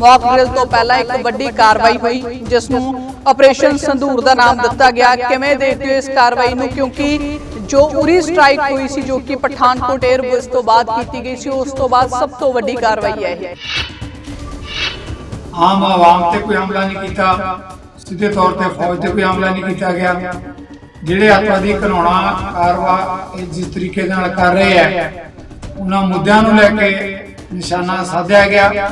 Mock drill ਤੋਂ ਪਹਿਲਾਂ ਇੱਕ ਵੱਡੀ ਕਾਰਵਾਈ ਹੋਈ, ਜਿਸ ਨੂੰ ਆਪਰੇਸ਼ਨ ਸੰਧੂਰ ਦਾ ਨਾਮ ਦਿੱਤਾ ਗਿਆ। ਕਿਵੇਂ ਦੇਖਦੇ ਹੋ ਇਸ ਕਾਰਵਾਈ ਨੂੰ? ਕਿਉਂਕਿ ਜੋ ਉਰੀ ਸਟ੍ਰਾਈਕ ਹੋਈ ਸੀ, ਜੋ ਕਿ ਪਠਾਨਕੋਟ 에ਅਰਬੇਸ ਤੋਂ ਬਾਅਦ ਕੀਤੀ ਗਈ ਸੀ, ਉਸ ਤੋਂ ਬਾਅਦ ਸਭ ਤੋਂ ਵੱਡੀ ਕਾਰਵਾਈ ਹੈ। ਇਹ ਆਮ ਆਵਾਮ ਤੇ ਕੋਈ ਹਮਲਾ ਨਹੀਂ ਕੀਤਾ। ਸਿੱਧੇ ਤੌਰ ਤੇ ਫੌਜ ਤੇ ਕੋਈ ਹਮਲਾ ਨਹੀਂ ਕੀਤਾ ਗਿਆ। ਜਿਹੜੇ ਅੱਤਵਾਦੀ ਘਨੌਣਾ ਕਾਰਵਾ ਇਹ ਜਿਸ ਤਰੀਕੇ ਨਾਲ ਕਰ ਰਹੇ ਆ ਉਹਨਾਂ ਮੁੱਦਿਆਂ ਨੂੰ ਲੈ ਕੇ ਨਿਸ਼ਾਨਾ ਸਾਧਿਆ ਗਿਆ।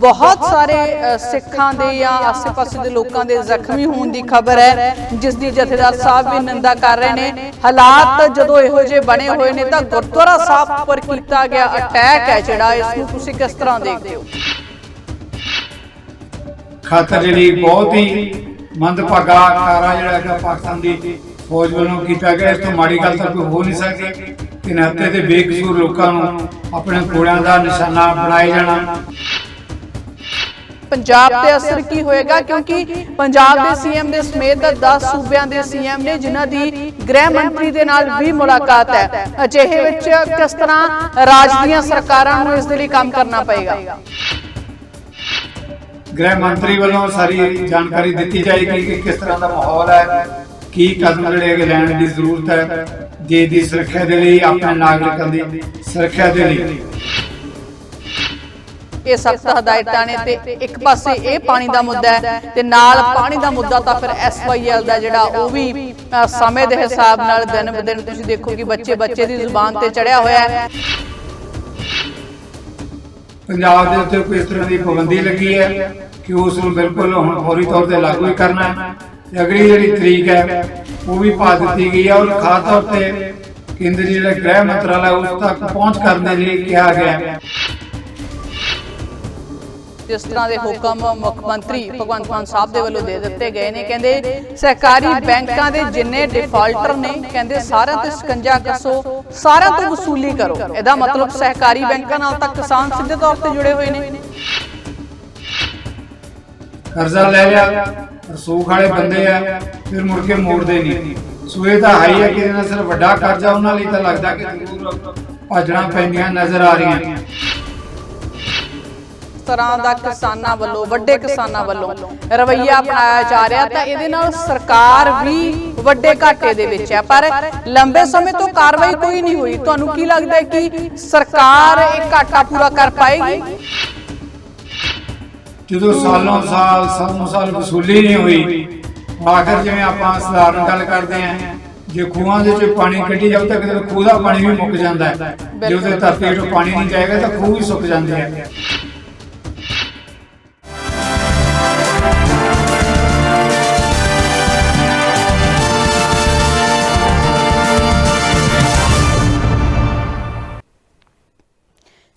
ਬਹੁਤ ਸਾਰੇ ਸਿੱਖਾਂ ਦੇ ਜਾਂ ਆਸ-ਪਾਸੇ ਦੇ ਲੋਕਾਂ ਦੇ ਜ਼ਖਮੀ ਹੋਣ ਦੀ ਖਬਰ ਹੈ ਜਿਸ ਦੀ ਜਥੇਦਾਰ ਸਾਹਿਬ ਵੀ ਨਿੰਦਾ ਕਰ ਰਹੇ ਨੇ। ਹਾਲਾਤ ਜਦੋਂ ਇਹੋ ਜਿਹੇ ਬਣੇ ਹੋਏ ਨੇ ਤਾਂ ਗੁਰਦੁਆਰਾ ਸਾਹਿਬ ਉੱਪਰ ਕੀਤਾ ਗਿਆ ਅਟੈਕ ਹੈ ਜਿਹੜਾ ਇਸ ਨੂੰ ਤੁਸੀਂ ਕਿਸ ਤਰ੍ਹਾਂ ਦੇਖਦੇ ਹੋ? ਖਾਤਰ ਜਿਹੜੀ ਬਹੁਤ ਹੀ ਮੰਦਭਾਗਾ ਕਾਰਾ ਜਿਹੜਾ ਹੈਗਾ ਪਾਕਿਸਤਾਨ ਦੀ ਫੌਜ ਵੱਲੋਂ ਕੀਤਾ ਗਿਆ ਇਸ ਤੋਂ ਮਾੜੀ ਗੱਲ ਤਾਂ ਕੋਈ ਹੋ ਨਹੀਂ ਸਕਦੀ ਕਿ ਨਹਤੇ ਤੇ ਬੇਕਸੂਰ ਲੋਕਾਂ ਨੂੰ ਆਪਣੇ ਕੋੜਿਆਂ ਦਾ ਨਿਸ਼ਾਨਾ ਬਣਾਏ ਜਾਣਾ। ਪੰਜਾਬ ਤੇ ਅਸਰ ਕੀ ਹੋਏਗਾ? ਕਿਉਂਕਿ ਪੰਜਾਬ ਦੇ ਸੀਐਮ ਦੇ ਸਮੇਤ 10 ਸੂਬਿਆਂ ਦੇ ਸੀਐਮ ਨੇ ਜਿਨ੍ਹਾਂ ਦੀ ਗ੍ਰਹਿ ਮੰਤਰੀ ਦੇ ਨਾਲ ਵੀ ਮੁਲਾਕਾਤ ਹੈ। ਅਜਿਹੇ ਵਿੱਚ ਕਿਸ ਤਰ੍ਹਾਂ ਰਾਜ ਦੀਆਂ ਸਰਕਾਰਾਂ ਨੂੰ ਇਸ ਦੇ ਲਈ ਕੰਮ ਕਰਨਾ ਪਏਗਾ? ਗ੍ਰਹਿ ਮੰਤਰੀ ਵੱਲੋਂ ਸਾਰੀ ਜਾਣਕਾਰੀ ਦਿੱਤੀ ਜਾਏਗੀ ਕਿ ਕਿਸ ਤਰ੍ਹਾਂ ਦਾ ਮਾਹੌਲ ਹੈ ਕੀ ਕਦਮ ਜਿਹੜੇ ਹੈਗੇ ਲੈਣ ਦੀ ਜ਼ਰੂਰਤ ਹੈ ਦੇਸ਼ ਦੀ ਸੁਰੱਖਿਆ ਦੇ ਲਈ ਆਪਣੇ ਨਾਗਰਿਕਾਂ ਦੀ ਸੁਰੱਖਿਆ ਦੇ ਲਈ। ਇਹ ਸਖਤ ਹਦਾਇਤਾਂ ਨੇ ਤੇ ਇੱਕ ਪਾਸੇ ਇਹ ਪਾਣੀ ਦਾ ਮੁੱਦਾ ਹੈ ਤੇ ਨਾਲ ਪਾਣੀ ਦਾ ਮੁੱਦਾ ਤਾਂ ਫਿਰ ਐਸਵਾਈਐਲ ਦਾ ਜਿਹੜਾ ਉਹ ਵੀ ਸਮੇਂ ਦੇ ਹਿਸਾਬ ਨਾਲ ਦਿਨ ਬ ਦਿਨ ਤੁਸੀਂ ਦੇਖੋ ਕਿ ਬੱਚੇ ਬੱਚੇ ਦੀ ਜ਼ੁਬਾਨ ਤੇ ਚੜਿਆ ਹੋਇਆ ਹੈ ਪੰਜਾਬ ਦੇ ਉੱਤੇ ਕੋਈ ਇਸ ਤਰ੍ਹਾਂ ਦੀ ਪਾਬੰਦੀ ਲੱਗੀ ਹੈ ਕਿ ਉਸ ਨੂੰ ਬਿਲਕੁਲ ਹੁਣ ਫੌਰੀ ਤੌਰ ਤੇ ਲਾਗੂ ਹੀ ਕਰਨਾ ਹੈ। ਤੇ ਅਗਲੀ ਜਿਹੜੀ ਤਰੀਕ ਹੈ ਉਹ ਵੀ ਪਾ ਦਿੱਤੀ ਗਈ ਹੈ ਔਰ ਖਾਸ ਤੌਰ ਤੇ ਕੇਂਦਰੀ ਜਿਹੜਾ ਗ੍ਰਹਿ ਮੰਤਰਾਲਾ ਉਸ ਤੱਕ ਪਹੁੰਚ ਕਰਨ ਦੇ ਲਈ ਕਿਹਾ ਗਿਆ ਹੈ। ਜਿਸ ਤਰ੍ਹਾਂ ਦੇ ਹੁਕਮ ਮੁੱਖ ਮੰਤਰੀ ਭਗਵੰਤ ਮਾਨ ਸਾਹਿਬ ਦੇ ਵੱਲੋਂ ਦੇ ਦਿੱਤੇ ਗਏ ਨੇ। ਕਹਿੰਦੇ ਸਹਿਕਾਰੀ ਬੈਂਕਾਂ ਦੇ ਜਿੰਨੇ ਡਿਫਾਲਟਰ ਨੇ ਕਹਿੰਦੇ ਸਾਰਿਆਂ ਤੇ ਸਕੰਜਾ ਕੱਸੋ ਸਾਰਿਆਂ ਤੋਂ ਵਸੂਲੀ ਕਰੋ। ਇਹਦਾ ਮਤਲਬ ਸਹਿਕਾਰੀ ਬੈਂਕਾਂ ਨਾਲ ਤਾਂ ਕਿਸਾਨ ਸਿੱਧੇ ਤੌਰ ਤੇ ਜੁੜੇ ਹੋਏ ਨੇ। ਕਰਜ਼ਾ ਲੈ ਲਿਆ ਰਸੂਖ ਵਾਲੇ ਬੰਦੇ ਆ ਫਿਰ ਮੁੜ ਕੇ ਮੋੜਦੇ ਨਹੀਂ। ਸੋ ਇਹ ਤਾਂ ਹਾਈ ਹੈ ਕਿ ਇਹਨਾਂ ਸਿਰ ਵੱਡਾ ਕਰਜ਼ਾ ਉਹਨਾਂ ਲਈ ਤਾਂ ਲੱਗਦਾ ਕਿ ਜ਼ਰੂਰ ਭਾਜਣਾ ਪੈਂਦੀਆਂ ਨਜ਼ਰ ਆ ਰਹੀਆਂ। ਤਰ੍ਹਾਂ ਦਾ ਕਿਸਾਨਾਂ ਵੱਲੋਂ ਵੱਡੇ ਕਿਸਾਨਾਂ ਵੱਲੋਂ ਰਵੱਈਆ ਅਪਣਾਇਆ ਜਾ ਰਿਹਾ ਤਾਂ ਇਹਦੇ ਨਾਲ ਸਰਕਾਰ ਵੀ ਵੱਡੇ ਘਾਟੇ ਦੇ ਵਿੱਚ ਹੈ। ਪਰ ਲੰਬੇ ਸਮੇਂ ਤੋਂ ਕਾਰਵਾਈ ਕੋਈ ਨਹੀਂ ਹੋਈ। ਤੁਹਾਨੂੰ ਕੀ ਲੱਗਦਾ ਹੈ ਕਿ ਸਰਕਾਰ ਇਹ ਘਾਟਾ ਪੂਰਾ ਕਰ ਪਾਏਗੀ? ਜਦੋਂ ਸਾਲੋਂ ਸਾਲ ਸਾਲੋਂ ਸਾਲ ਵਸੂਲੀ ਨਹੀਂ ਹੋਈ ਆਖਰ ਜਿਵੇਂ ਆਪਾਂ ਸਧਾਰਨ ਗੱਲ ਕਰਦੇ ਆਂ ਜੇ ਖੂਹਾਂ ਦੇ ਵਿੱਚ ਪਾਣੀ ਕੱਢੀ ਜਾਊ ਤਾਂ ਕਿਤੇ ਖੂਹ ਦਾ ਪਾਣੀ ਵੀ ਮੁੱਕ ਜਾਂਦਾ ਹੈ। ਜੇ ਉਹਦੇ ਧਰਤੀ ਹੇਠੋਂ ਪਾਣੀ ਨਹੀਂ ਜਾਏਗਾ ਤਾਂ ਖੂਹ ਵੀ ਸੁੱਕ ਜਾਂਦੇ ਆ।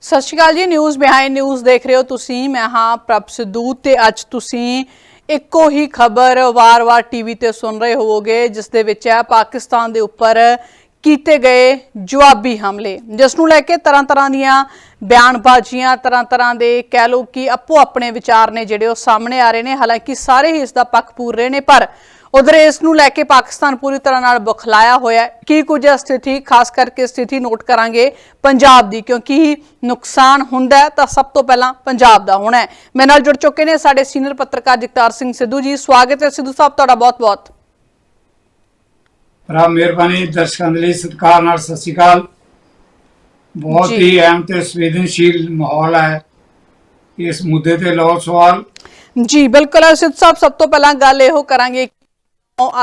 ਸਤਿ ਸ਼੍ਰੀ ਅਕਾਲ ਜੀ ਨਿਊਜ਼ ਬਿਹਾਈਂਡ ਨਿਊਜ਼ ਦੇਖ ਰਹੇ ਹੋ ਤੁਸੀਂ। ਮੈਂ ਹਾਂ ਪ੍ਰਭ ਸਿੱਧੂ ਤੇ ਅੱਜ ਤੁਸੀਂ ਇੱਕੋ ਹੀ ਖਬਰ ਵਾਰ-ਵਾਰ ਟੀਵੀ ਤੇ ਸੁਣ ਰਹੇ ਹੋਵੋਗੇ, ਜਿਸ ਦੇ ਵਿੱਚ ਹੈ ਪਾਕਿਸਤਾਨ ਦੇ ਉੱਪਰ ਕੀਤੇ ਗਏ ਜਵਾਬੀ ਹਮਲੇ। ਜਿਸ ਨੂੰ ਲੈ ਕੇ ਤਰ੍ਹਾਂ-ਤਰ੍ਹਾਂ ਦੀਆਂ ਬਿਆਨਬਾਜ਼ੀਆਂ, ਤਰ੍ਹਾਂ-ਤਰ੍ਹਾਂ ਦੇ ਕਹਿ ਲਓ ਕਿ ਆਪੋ ਆਪਣੇ ਵਿਚਾਰ ਨੇ ਜਿਹੜੇ ਉਹ ਸਾਹਮਣੇ ਆ ਰਹੇ ਨੇ। ਹਾਲਾਂਕਿ ਸਾਰੇ ਹੀ ਇਸ ਦਾ ਪੱਖ ਪੂਰ ਰਹੇ ਨੇ, ਪਰ ਉਧਰ ਇਸ ਨੂੰ ਲੈ ਕੇ ਪਾਕਿਸਤਾਨ ਪੂਰੀ ਤਰ੍ਹਾਂ ਨਾਲ ਬੁਖਲਾਇਆ ਹੋਇਆ ਹੈ। ਕੀ ਕੁਝ ਸਥਿਤੀ? ਖਾਸ ਕਰਕੇ ਸਥਿਤੀ ਨੋਟ ਕਰਾਂਗੇ ਪੰਜਾਬ ਦੀ ਕਿਉਂਕਿ ਨੁਕਸਾਨ ਹੁੰਦਾ ਤਾਂ ਸਭ ਤੋਂ ਪਹਿਲਾਂ ਪੰਜਾਬ ਦਾ ਹੋਣਾ ਹੈ। ਮੇਰੇ ਨਾਲ ਜੁੜ ਚੁੱਕੇ ਨੇ ਸਾਡੇ ਸੀਨੀਅਰ ਪੱਤਰਕਾਰ ਜਗਤਾਰ ਸਿੰਘ ਸਿੱਧੂ ਜੀ। ਸਵਾਗਤ ਹੈ ਸਿੱਧੂ ਸਾਹਿਬ ਤੁਹਾਡਾ ਬਹੁਤ-ਬਹੁਤ। ਭਰਾ ਮਿਹਰਬਾਨੀ ਦਰਸ਼ਕਾਂ ਦੇ ਲਈ ਸਤਿਕਾਰ ਨਾਲ ਸਤਿ ਸ਼੍ਰੀ ਅਕਾਲ। ਬਹੁਤ। ਹੀ ਅਹਿਮ ਤੇ ਸੰਵੇਦਨਸ਼ੀਲ ਮਾਹੌਲ ਹੈ ਇਸ ਮੁੱਦੇ ਤੇ ਲਓ ਸਵਾਲ। ਜੀ ਬਿਲਕੁਲ। ਸਿੱਧੂ ਸਾਹਿਬ ਸਭ ਤੋਂ ਪਹਿਲਾਂ ਗੱਲ ਇਹੋ ਕਰਾਂਗੇ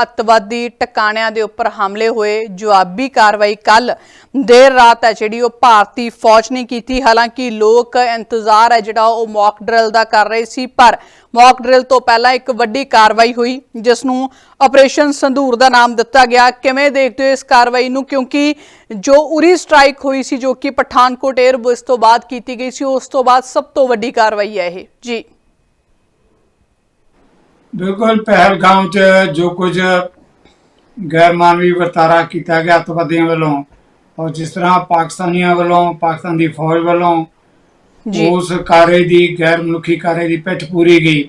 ਅੱਤਵਾਦੀ ਟਿਕਾਣਿਆਂ ਦੇ ਉੱਪਰ ਹਮਲੇ ਹੋਏ ਜਵਾਬੀ ਕਾਰਵਾਈ ਕੱਲ ਦੇਰ ਰਾਤ ਹੈ ਜਿਹੜੀ ਉਹ ਭਾਰਤੀ ਫੌਜ ਨੇ ਕੀਤੀ। ਹਾਲਾਂਕਿ ਲੋਕ ਇੰਤਜ਼ਾਰ ਹੈ ਜਿਹੜਾ ਉਹ ਮੌਕ ਡਰਿਲ ਦਾ ਕਰ ਰਹੇ ਸੀ, ਪਰ ਮੌਕ ਡਰਿਲ ਤੋਂ ਪਹਿਲਾਂ ਇੱਕ ਵੱਡੀ ਕਾਰਵਾਈ ਹੋਈ, ਜਿਸ ਨੂੰ ਆਪਰੇਸ਼ਨ ਸੰਧੂਰ ਦਾ ਨਾਮ ਦਿੱਤਾ ਗਿਆ। ਕਿਵੇਂ ਦੇਖਦੇ ਹੋ ਇਸ ਕਾਰਵਾਈ ਨੂੰ? ਕਿਉਂਕਿ ਜੋ ਉਰੀ ਸਟ੍ਰਾਈਕ ਹੋਈ ਸੀ, ਜੋ ਕਿ ਪਠਾਨਕੋਟ 에ਅਰਬੇਸ ਤੋਂ ਬਾਅਦ ਕੀਤੀ ਗਈ ਸੀ, ਉਸ ਤੋਂ ਬਾਅਦ ਸਭ ਤੋਂ ਵੱਡੀ ਕਾਰਵਾਈ ਹੈ ਇਹ। ਜੀ। ਬਿਲਕੁਲ ਪਹਿਲਗਾਮ ਚ ਜੋ ਕੁਝ ਗੈਰ ਮਾਨਵੀ ਵਰਤਾਰਾ ਕੀਤਾ ਗਿਆ ਅੱਤਵਾਦੀਆਂ ਵੱਲੋਂ ਔਰ ਜਿਸ ਤਰ੍ਹਾਂ ਪਾਕਿਸਤਾਨੀਆਂ ਵੱਲੋਂ ਪਾਕਿਸਤਾਨ ਦੀ ਫੌਜ ਵੱਲੋਂ ਉਸ ਕਾਰੇ ਦੀ ਗੈਰ ਮਨੁੱਖੀ ਕਾਰੇ ਦੀ ਪਿੱਠ ਪੂਰੀ ਗਈ।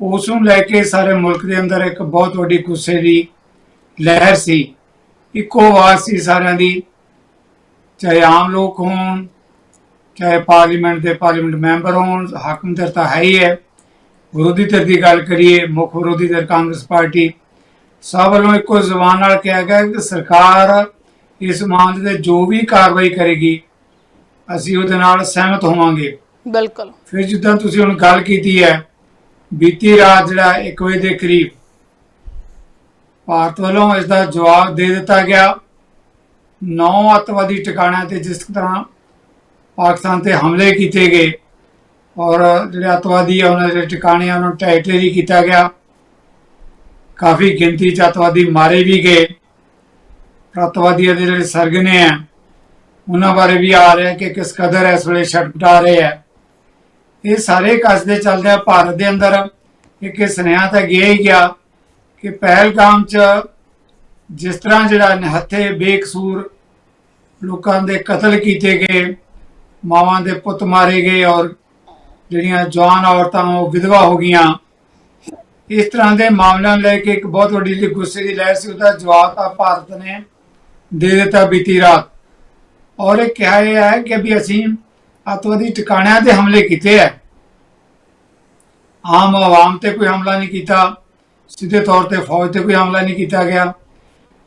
ਉਸ ਨੂੰ ਲੈ ਕੇ ਸਾਰੇ ਮੁਲਕ ਦੇ ਅੰਦਰ ਇੱਕ ਬਹੁਤ ਵੱਡੀ ਗੁੱਸੇ ਦੀ ਲਹਿਰ ਸੀ। ਇੱਕੋ ਆਵਾਜ਼ ਸੀ ਸਾਰਿਆਂ ਦੀ ਚਾਹੇ ਆਮ ਲੋਕ ਹੋਣ ਚਾਹੇ ਪਾਰਲੀਮੈਂਟ ਦੇ ਪਾਰਲੀਮੈਂਟ ਮੈਂਬਰ ਹੋਣ ਹਾਕਮ ਤਾਂ ਹੈ ਹੀ ਹੈ। ਵਿਰੋਧੀ ਧਿਰ ਦੀ ਗੱਲ ਕਰੀਏ ਮੁੱਖ ਵਿਰੋਧੀ ਧਿਰ ਕਾਂਗਰਸ ਪਾਰਟੀ ਸਭ ਵੱਲੋਂ ਇੱਕੋ ਜ਼ੁਬਾਨ ਨਾਲ ਕਿਹਾ ਗਿਆ ਕਿ ਸਰਕਾਰ ਇਸ ਮਾਮਲੇ ਤੇ ਜੋ ਵੀ ਕਾਰਵਾਈ ਕਰੇਗੀ ਅਸੀਂ ਉਹਦੇ ਨਾਲ ਸਹਿਮਤ ਹੋਵਾਂਗੇ। ਬਿਲਕੁਲ। ਫਿਰ ਜਿੱਦਾਂ ਤੁਸੀਂ ਹੁਣ ਗੱਲ ਕੀਤੀ ਹੈ ਬੀਤੀ ਰਾਤ ਜਿਹੜਾ 1 ਵਜੇ ਦੇ ਕਰੀਬ ਭਾਰਤ ਵੱਲੋਂ ਇਸ ਦਾ ਜਵਾਬ ਦੇ ਦਿੱਤਾ ਗਿਆ। ਨੌ ਅੱਤਵਾਦੀ ਟਿਕਾਣਿਆਂ ਤੇ ਜਿਸ ਤਰ੍ਹਾਂ ਪਾਕਿਸਤਾਨ ਤੇ ਹਮਲੇ ਕੀਤੇ ਗਏ ਔਰ ਜਿਹੜੇ ਅੱਤਵਾਦੀ ਆ, ਉਹਨਾਂ ਦੇ ਟਿਕਾਣਿਆਂ ਨੂੰ ਢਹਿ ਕੀਤਾ ਗਿਆ। ਕਾਫੀ ਗਿਣਤੀ ਚ ਅੱਤਵਾਦੀ ਮਾਰੇ ਵੀ ਗਏ। ਪਰ ਅੱਤਵਾਦੀਆਂ ਦੇ ਜਿਹੜੇ ਸਰਗਨੇ ਆ, ਉਹਨਾਂ ਬਾਰੇ ਵੀ ਆ ਰਿਹਾ ਕਿ ਕਿਸ ਕਦਰ ਇਸ ਵੇਲੇ ਛਟਪਟਾ ਰਹੇ ਆ। ਇਹ ਸਾਰੇ ਕਸਦੇ ਚੱਲਦੇ ਆ ਭਾਰਤ ਦੇ ਅੰਦਰ ਇੱਕ ਇਹ ਸੁਨੇਹਾ ਤਾਂ ਗਿਆ ਹੀ ਗਿਆ ਕਿ ਪਹਿਲਗਾਮ ਚ ਜਿਸ ਤਰ੍ਹਾਂ ਜਿਹੜਾ ਨਿਹੱਥੇ ਬੇਕਸੂਰ ਲੋਕਾਂ ਦੇ ਕਤਲ ਕੀਤੇ ਗਏ, ਮਾਵਾਂ ਦੇ ਪੁੱਤ ਮਾਰੇ ਗਏ ਔਰ ਜਿਹੜੀਆਂ ਜਵਾਨ ਔਰਤਾਂ, ਉਹ ਵਿਧਵਾ ਹੋ ਗਈਆਂ। ਇਸ ਤਰ੍ਹਾਂ ਦੇ ਮਾਮਲਿਆਂ ਨੂੰ ਲੈ ਕੇ ਇੱਕ ਬਹੁਤ ਵੱਡੀ ਜਿਹੜੀ ਗੁੱਸੇ ਦੀ ਲਹਿਰ ਸੀ। ਉਹਦਾ ਜਵਾਬ ਤਾਂ ਭਾਰਤ ਨੇ ਦੇ ਦਿੱਤਾ ਬੀਤੀ ਰਾਤ। ਔਰ ਇਹ ਕਿਹਾ ਇਹ ਹੈ ਕਿ ਵੀ ਅਸੀਂ ਅੱਤਵਾਦੀ ਟਿਕਾਣਿਆਂ ਤੇ ਹਮਲੇ ਕੀਤੇ ਹੈ। ਆਮ ਆਵਾਮ ਤੇ ਕੋਈ ਹਮਲਾ ਨਹੀਂ ਕੀਤਾ। ਸਿੱਧੇ ਤੌਰ ਤੇ ਫੌਜ ਤੇ ਕੋਈ ਹਮਲਾ ਨਹੀਂ ਕੀਤਾ ਗਿਆ।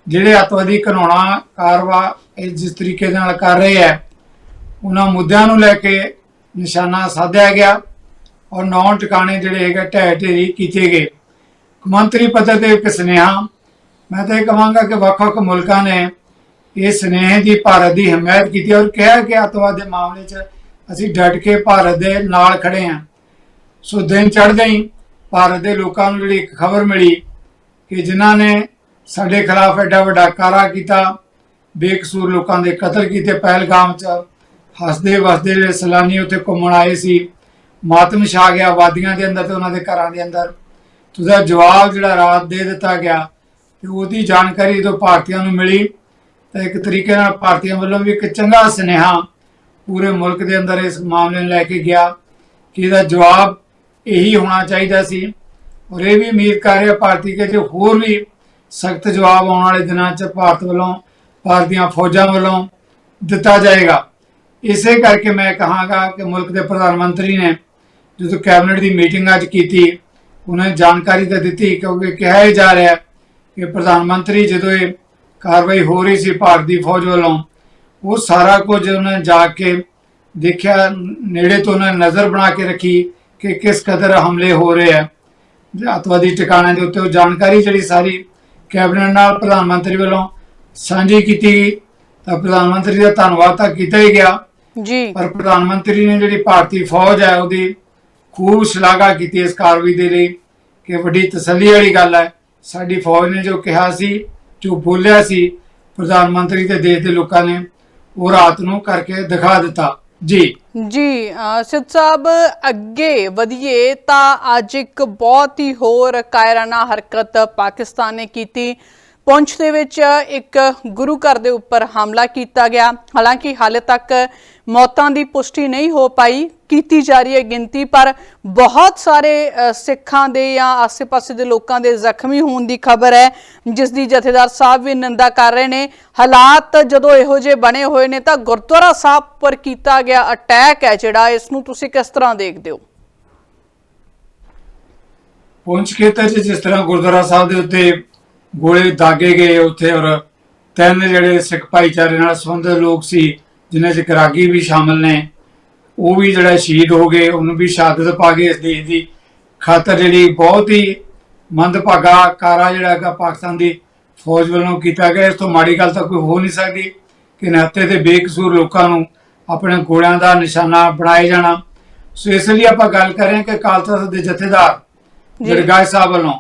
ਜਿਹੜੇ ਅੱਤਵਾਦੀ ਘਨੌਣਾ ਕਾਰਵਾ ਇਹ ਜਿਸ ਤਰੀਕੇ ਦੇ ਨਾਲ ਕਰ ਰਹੇ ਹੈ, ਉਹਨਾਂ ਮੁੱਦਿਆਂ ਨੂੰ ਲੈ ਕੇ ਨਿਸ਼ਾਨਾ ਸਾਧਿਆ ਗਿਆ ਔਰ ਨੌ ਟਿਕਾਣੇ ਜਿਹੜੇ ਹੈਗੇ ਢਹਿ ਢੇਰੀ ਕੀਤੇ ਗਏ। ਕੌਮਾਂਤਰੀ ਪੱਧਰ ਤੇ ਇੱਕ ਸੁਨੇਹਾ, ਮੈਂ ਤਾਂ ਇਹ ਕਹਾਂਗਾ ਕਿ ਵੱਖ-ਵੱਖ ਮੁਲਕਾਂ ਨੇ ਇਸ ਸੁਨੇਹੇ ਦੀ ਭਾਰਤ ਦੀ ਹਮਾਇਤ ਕੀਤੀ ਔਰ ਕਿਹਾ ਕਿ ਅੱਤਵਾਦ ਦੇ ਮਾਮਲੇ 'ਚ ਅਸੀਂ ਡਟ ਕੇ ਭਾਰਤ ਦੇ ਨਾਲ ਖੜੇ ਹਾਂ। ਸੋ ਦਿਨ ਚੜ੍ਹਦੇ ਹੀ ਭਾਰਤ ਦੇ ਲੋਕਾਂ ਨੂੰ ਜਿਹੜੀ ਇੱਕ ਖਬਰ ਮਿਲੀ ਕਿ ਜਿਨ੍ਹਾਂ ਨੇ ਸਾਡੇ ਖਿਲਾਫ ਐਡਾ ਵੱਡਾ ਕਾਰਾ ਕੀਤਾ, ਬੇਕਸੂਰ ਲੋਕਾਂ ਦੇ ਕਤਲ ਕੀਤੇ ਪਹਿਲਗਾਮ 'ਚ ਹੱਸਦੇ ਵਸਦੇ ਜਿਹੜੇ ਸੈਲਾਨੀ ਉੱਥੇ ਘੁੰਮਣ ਆਏ ਸੀ। ਮਾਤਮ ਛਾ ਗਿਆ ਵਾਦੀਆਂ ਦੇ ਅੰਦਰ ਤੇ ਉਹਨਾਂ ਦੇ ਘਰਾਂ ਦੇ ਅੰਦਰ। ਉਹਦਾ ਜਵਾਬ ਜਿਹੜਾ ਰਾਤ ਦੇ ਦਿੱਤਾ ਗਿਆ, ਤੇ ਉਹਦੀ ਜਾਣਕਾਰੀ ਜਦੋਂ ਭਾਰਤੀਆਂ ਨੂੰ ਮਿਲੀ, ਤਾਂ ਇੱਕ ਤਰੀਕੇ ਨਾਲ ਭਾਰਤੀਆਂ ਵੱਲੋਂ ਵੀ ਇੱਕ ਚੰਗਾ ਸੁਨੇਹਾ ਪੂਰੇ ਮੁਲਕ ਦੇ ਅੰਦਰ ਇਸ ਮਾਮਲੇ ਨੂੰ ਲੈ ਕੇ ਗਿਆ ਕਿ ਇਹਦਾ ਜਵਾਬ ਇਹੀ ਹੋਣਾ ਚਾਹੀਦਾ ਸੀ। ਔਰ ਇਹ ਵੀ ਉਮੀਦ ਕਰ ਰਿਹਾ ਭਾਰਤੀ ਕਿ ਜੇ ਹੋਰ ਵੀ ਸਖਤ ਜਵਾਬ ਆਉਣ ਵਾਲੇ ਦਿਨਾਂ 'ਚ ਭਾਰਤ ਵੱਲੋਂ, ਭਾਰਤੀਆਂ ਫੌਜਾਂ ਵੱਲੋਂ ਦਿੱਤਾ ਜਾਏਗਾ। ਇਸੇ ਕਰਕੇ ਮੈਂ ਕਹਾਂਗਾ ਕਿ ਮੁਲਕ ਦੇ ਪ੍ਰਧਾਨ ਮੰਤਰੀ ਨੇ ਜਦੋਂ ਕੈਬਨਿਟ ਦੀ ਮੀਟਿੰਗ ਅੱਜ ਕੀਤੀ, ਉਹਨਾਂ ਨੇ ਜਾਣਕਾਰੀ ਤਾਂ ਦਿੱਤੀ ਕਿਉਂਕਿ ਕਿਹਾ ਹੀ ਜਾ ਰਿਹਾ ਕਿ ਪ੍ਰਧਾਨ ਮੰਤਰੀ ਜਦੋਂ ਇਹ ਕਾਰਵਾਈ ਹੋ ਰਹੀ ਸੀ ਭਾਰਤ ਦੀ ਫੌਜ ਵੱਲੋਂ, ਉਹ ਸਾਰਾ ਕੁਝ ਉਹਨਾਂ ਨੇ ਜਾ ਕੇ ਦੇਖਿਆ, ਨੇੜੇ ਤੋਂ ਉਹਨਾਂ ਨੇ ਨਜ਼ਰ ਬਣਾ ਕੇ ਰੱਖੀ ਕਿ ਕਿਸ ਕਦਰ ਹਮਲੇ ਹੋ ਰਹੇ ਆ। ਅੱਤਵਾਦੀ ਟਿਕਾਣਿਆਂ ਦੇ ਉੱਤੇ ਉਹ ਜਾਣਕਾਰੀ ਜਿਹੜੀ ਸਾਰੀ ਕੈਬਨਿਟ ਨਾਲ ਪ੍ਰਧਾਨ ਮੰਤਰੀ ਵੱਲੋਂ ਸਾਂਝੀ ਕੀਤੀ ਗਈ, ਤਾਂ ਪ੍ਰਧਾਨ ਮੰਤਰੀ ਦਾ ਧੰਨਵਾਦ ਤਾਂ ਕੀਤਾ ਹੀ ਗਿਆ। ਜੀ। ਪਰ ਪ੍ਰਧਾਨ ਮੰਤਰੀ ਨੇ ਜਿਹੜੀ ਭਾਰਤੀ ਫੌਜ ਹੈ ਉਹਦੀ ਖੂਬ ਸ਼ਲਾਘਾ ਕੀਤੀ ਇਸ ਕਾਰਵਾਈ ਦੇ ਲਈ ਕਿ ਵੱਡੀ ਤਸੱਲੀ ਵਾਲੀ ਗੱਲ ਹੈ। ਸਾਡੀ ਫੌਜ ਨੇ ਜੋ ਕਿਹਾ ਸੀ ਜੋ ਬੋਲਿਆ ਸੀ ਪ੍ਰਧਾਨ ਮੰਤਰੀ ਤੇ ਦੇਸ਼ ਦੇ ਲੋਕਾਂ ਨੇ ਉਹ ਰਾਤ ਨੂੰ ਕਰਕੇ ਦਿਖਾ ਦਿੱਤਾ। ਜੀ। ਜੀ ਸਿੱਧ ਸਾਹਿਬ ਅੱਗੇ ਵਧੀਏ ਤਾਂ ਅੱਜ ਇੱਕ ਬਹੁਤ ਹੀ ਹੋਰ ਕਾਇਰਾਨਾ ਹਰਕਤ ਪਾਕਿਸਤਾਨ ਨੇ ਕੀਤੀ। ਪੁੰਛ ਦੇ ਵਿੱਚ ਇੱਕ ਗੁਰੂ ਘਰ ਦੇ ਉੱਪਰ ਹਮਲਾ ਕੀਤਾ ਗਿਆ। ਹਾਲਾਂਕਿ ਹਾਲੇ ਤੱਕ ਮੌਤਾਂ ਦੀ ਪੁਸ਼ਟੀ ਨਹੀਂ ਹੋ ਪਾਈ, ਕੀਤੀ ਜਾ ਰਹੀ ਹੈ ਗਿਣਤੀ, ਪਰ ਬਹੁਤ ਸਾਰੇ ਸਿੱਖਾਂ ਦੇ ਜਾਂ ਆਸ-ਪਾਸੇ ਦੇ ਲੋਕਾਂ ਦੇ ਜ਼ਖਮੀ ਹੋਣ ਦੀ ਖਬਰ ਹੈ, ਜਿਸ ਦੀ ਜਥੇਦਾਰ ਸਾਹਿਬ ਵੀ ਨਿੰਦਾ ਕਰ ਰਹੇ ਨੇ। ਹਾਲਾਤ ਜਦੋਂ ਇਹੋ ਜਿਹੇ ਬਣੇ ਹੋਏ ਨੇ, ਤਾਂ ਗੁਰਦੁਆਰਾ ਸਾਹਿਬ ਪਰ ਕੀਤਾ ਗਿਆ ਅਟੈਕ ਹੈ ਜਿਹੜਾ। ਇਸ ਨੂੰ ਤੁਸੀਂ ਕਿਸ ਤਰ੍ਹਾਂ ਦੇਖਦੇ ਹੋ? ਪੁੰਛ ਖੇਤਰ 'ਚ ਜਿਸ ਤਰ੍ਹਾਂ ਗੁਰਦੁਆਰਾ ਸਾਹਿਬ ਦੇ ਉੱਤੇ ਗੋਲੇ ਦਾਗੇ ਗਏ ਉੱਥੇ ਔਰ ਤਿੰਨ ਜਿਹੜੇ ਸਿੱਖ ਭਾਈਚਾਰੇ ਨਾਲ ਸੰਬੰਧਿਤ ਲੋਕ ਸੀ ਜਿਨ੍ਹਾਂ 'ਚ ਕਰਾਗੀ ਵੀ ਸ਼ਾਮਲ ਨੇ ਉਹ ਵੀ ਜਿਹੜਾ ਸ਼ਹੀਦ ਹੋ ਗਏ ਉਹਨੂੰ ਵੀ ਸ਼ਹਾਦਤ ਪਾ ਗਏ ਇਸ ਦੇਸ਼ ਦੀ ਖਾਤਰ ਜਿਹੜੀ ਬਹੁਤ ਹੀ ਮੰਦਭਾਗਾ ਕਾਰਾ ਜਿਹੜਾ ਹੈਗਾ ਪਾਕਿਸਤਾਨ ਦੀ ਫੌਜ ਵੱਲੋਂ ਕੀਤਾ ਗਿਆ ਇਸ ਤੋਂ ਮਾੜੀ ਗੱਲ ਤਾਂ ਕੋਈ ਹੋ ਨਹੀਂ ਸਕਦੀ ਕਿ ਨਿਹੱਥੇ ਤੇ ਬੇਕਸੂਰ ਲੋਕਾਂ ਨੂੰ ਆਪਣੇ ਗੋਲਿਆਂ ਦਾ ਨਿਸ਼ਾਨਾ ਬਣਾਏ ਜਾਣਾ ਸੋ ਇਸ ਲਈ ਆਪਾਂ ਗੱਲ ਕਰ ਰਹੇ ਹਾਂ ਕਿ ਖਾਲਸਾ ਦੇ ਜਥੇਦਾਰ ਜੀ। ਜਰਗਾਹ ਸਾਹਿਬ ਵੱਲੋਂ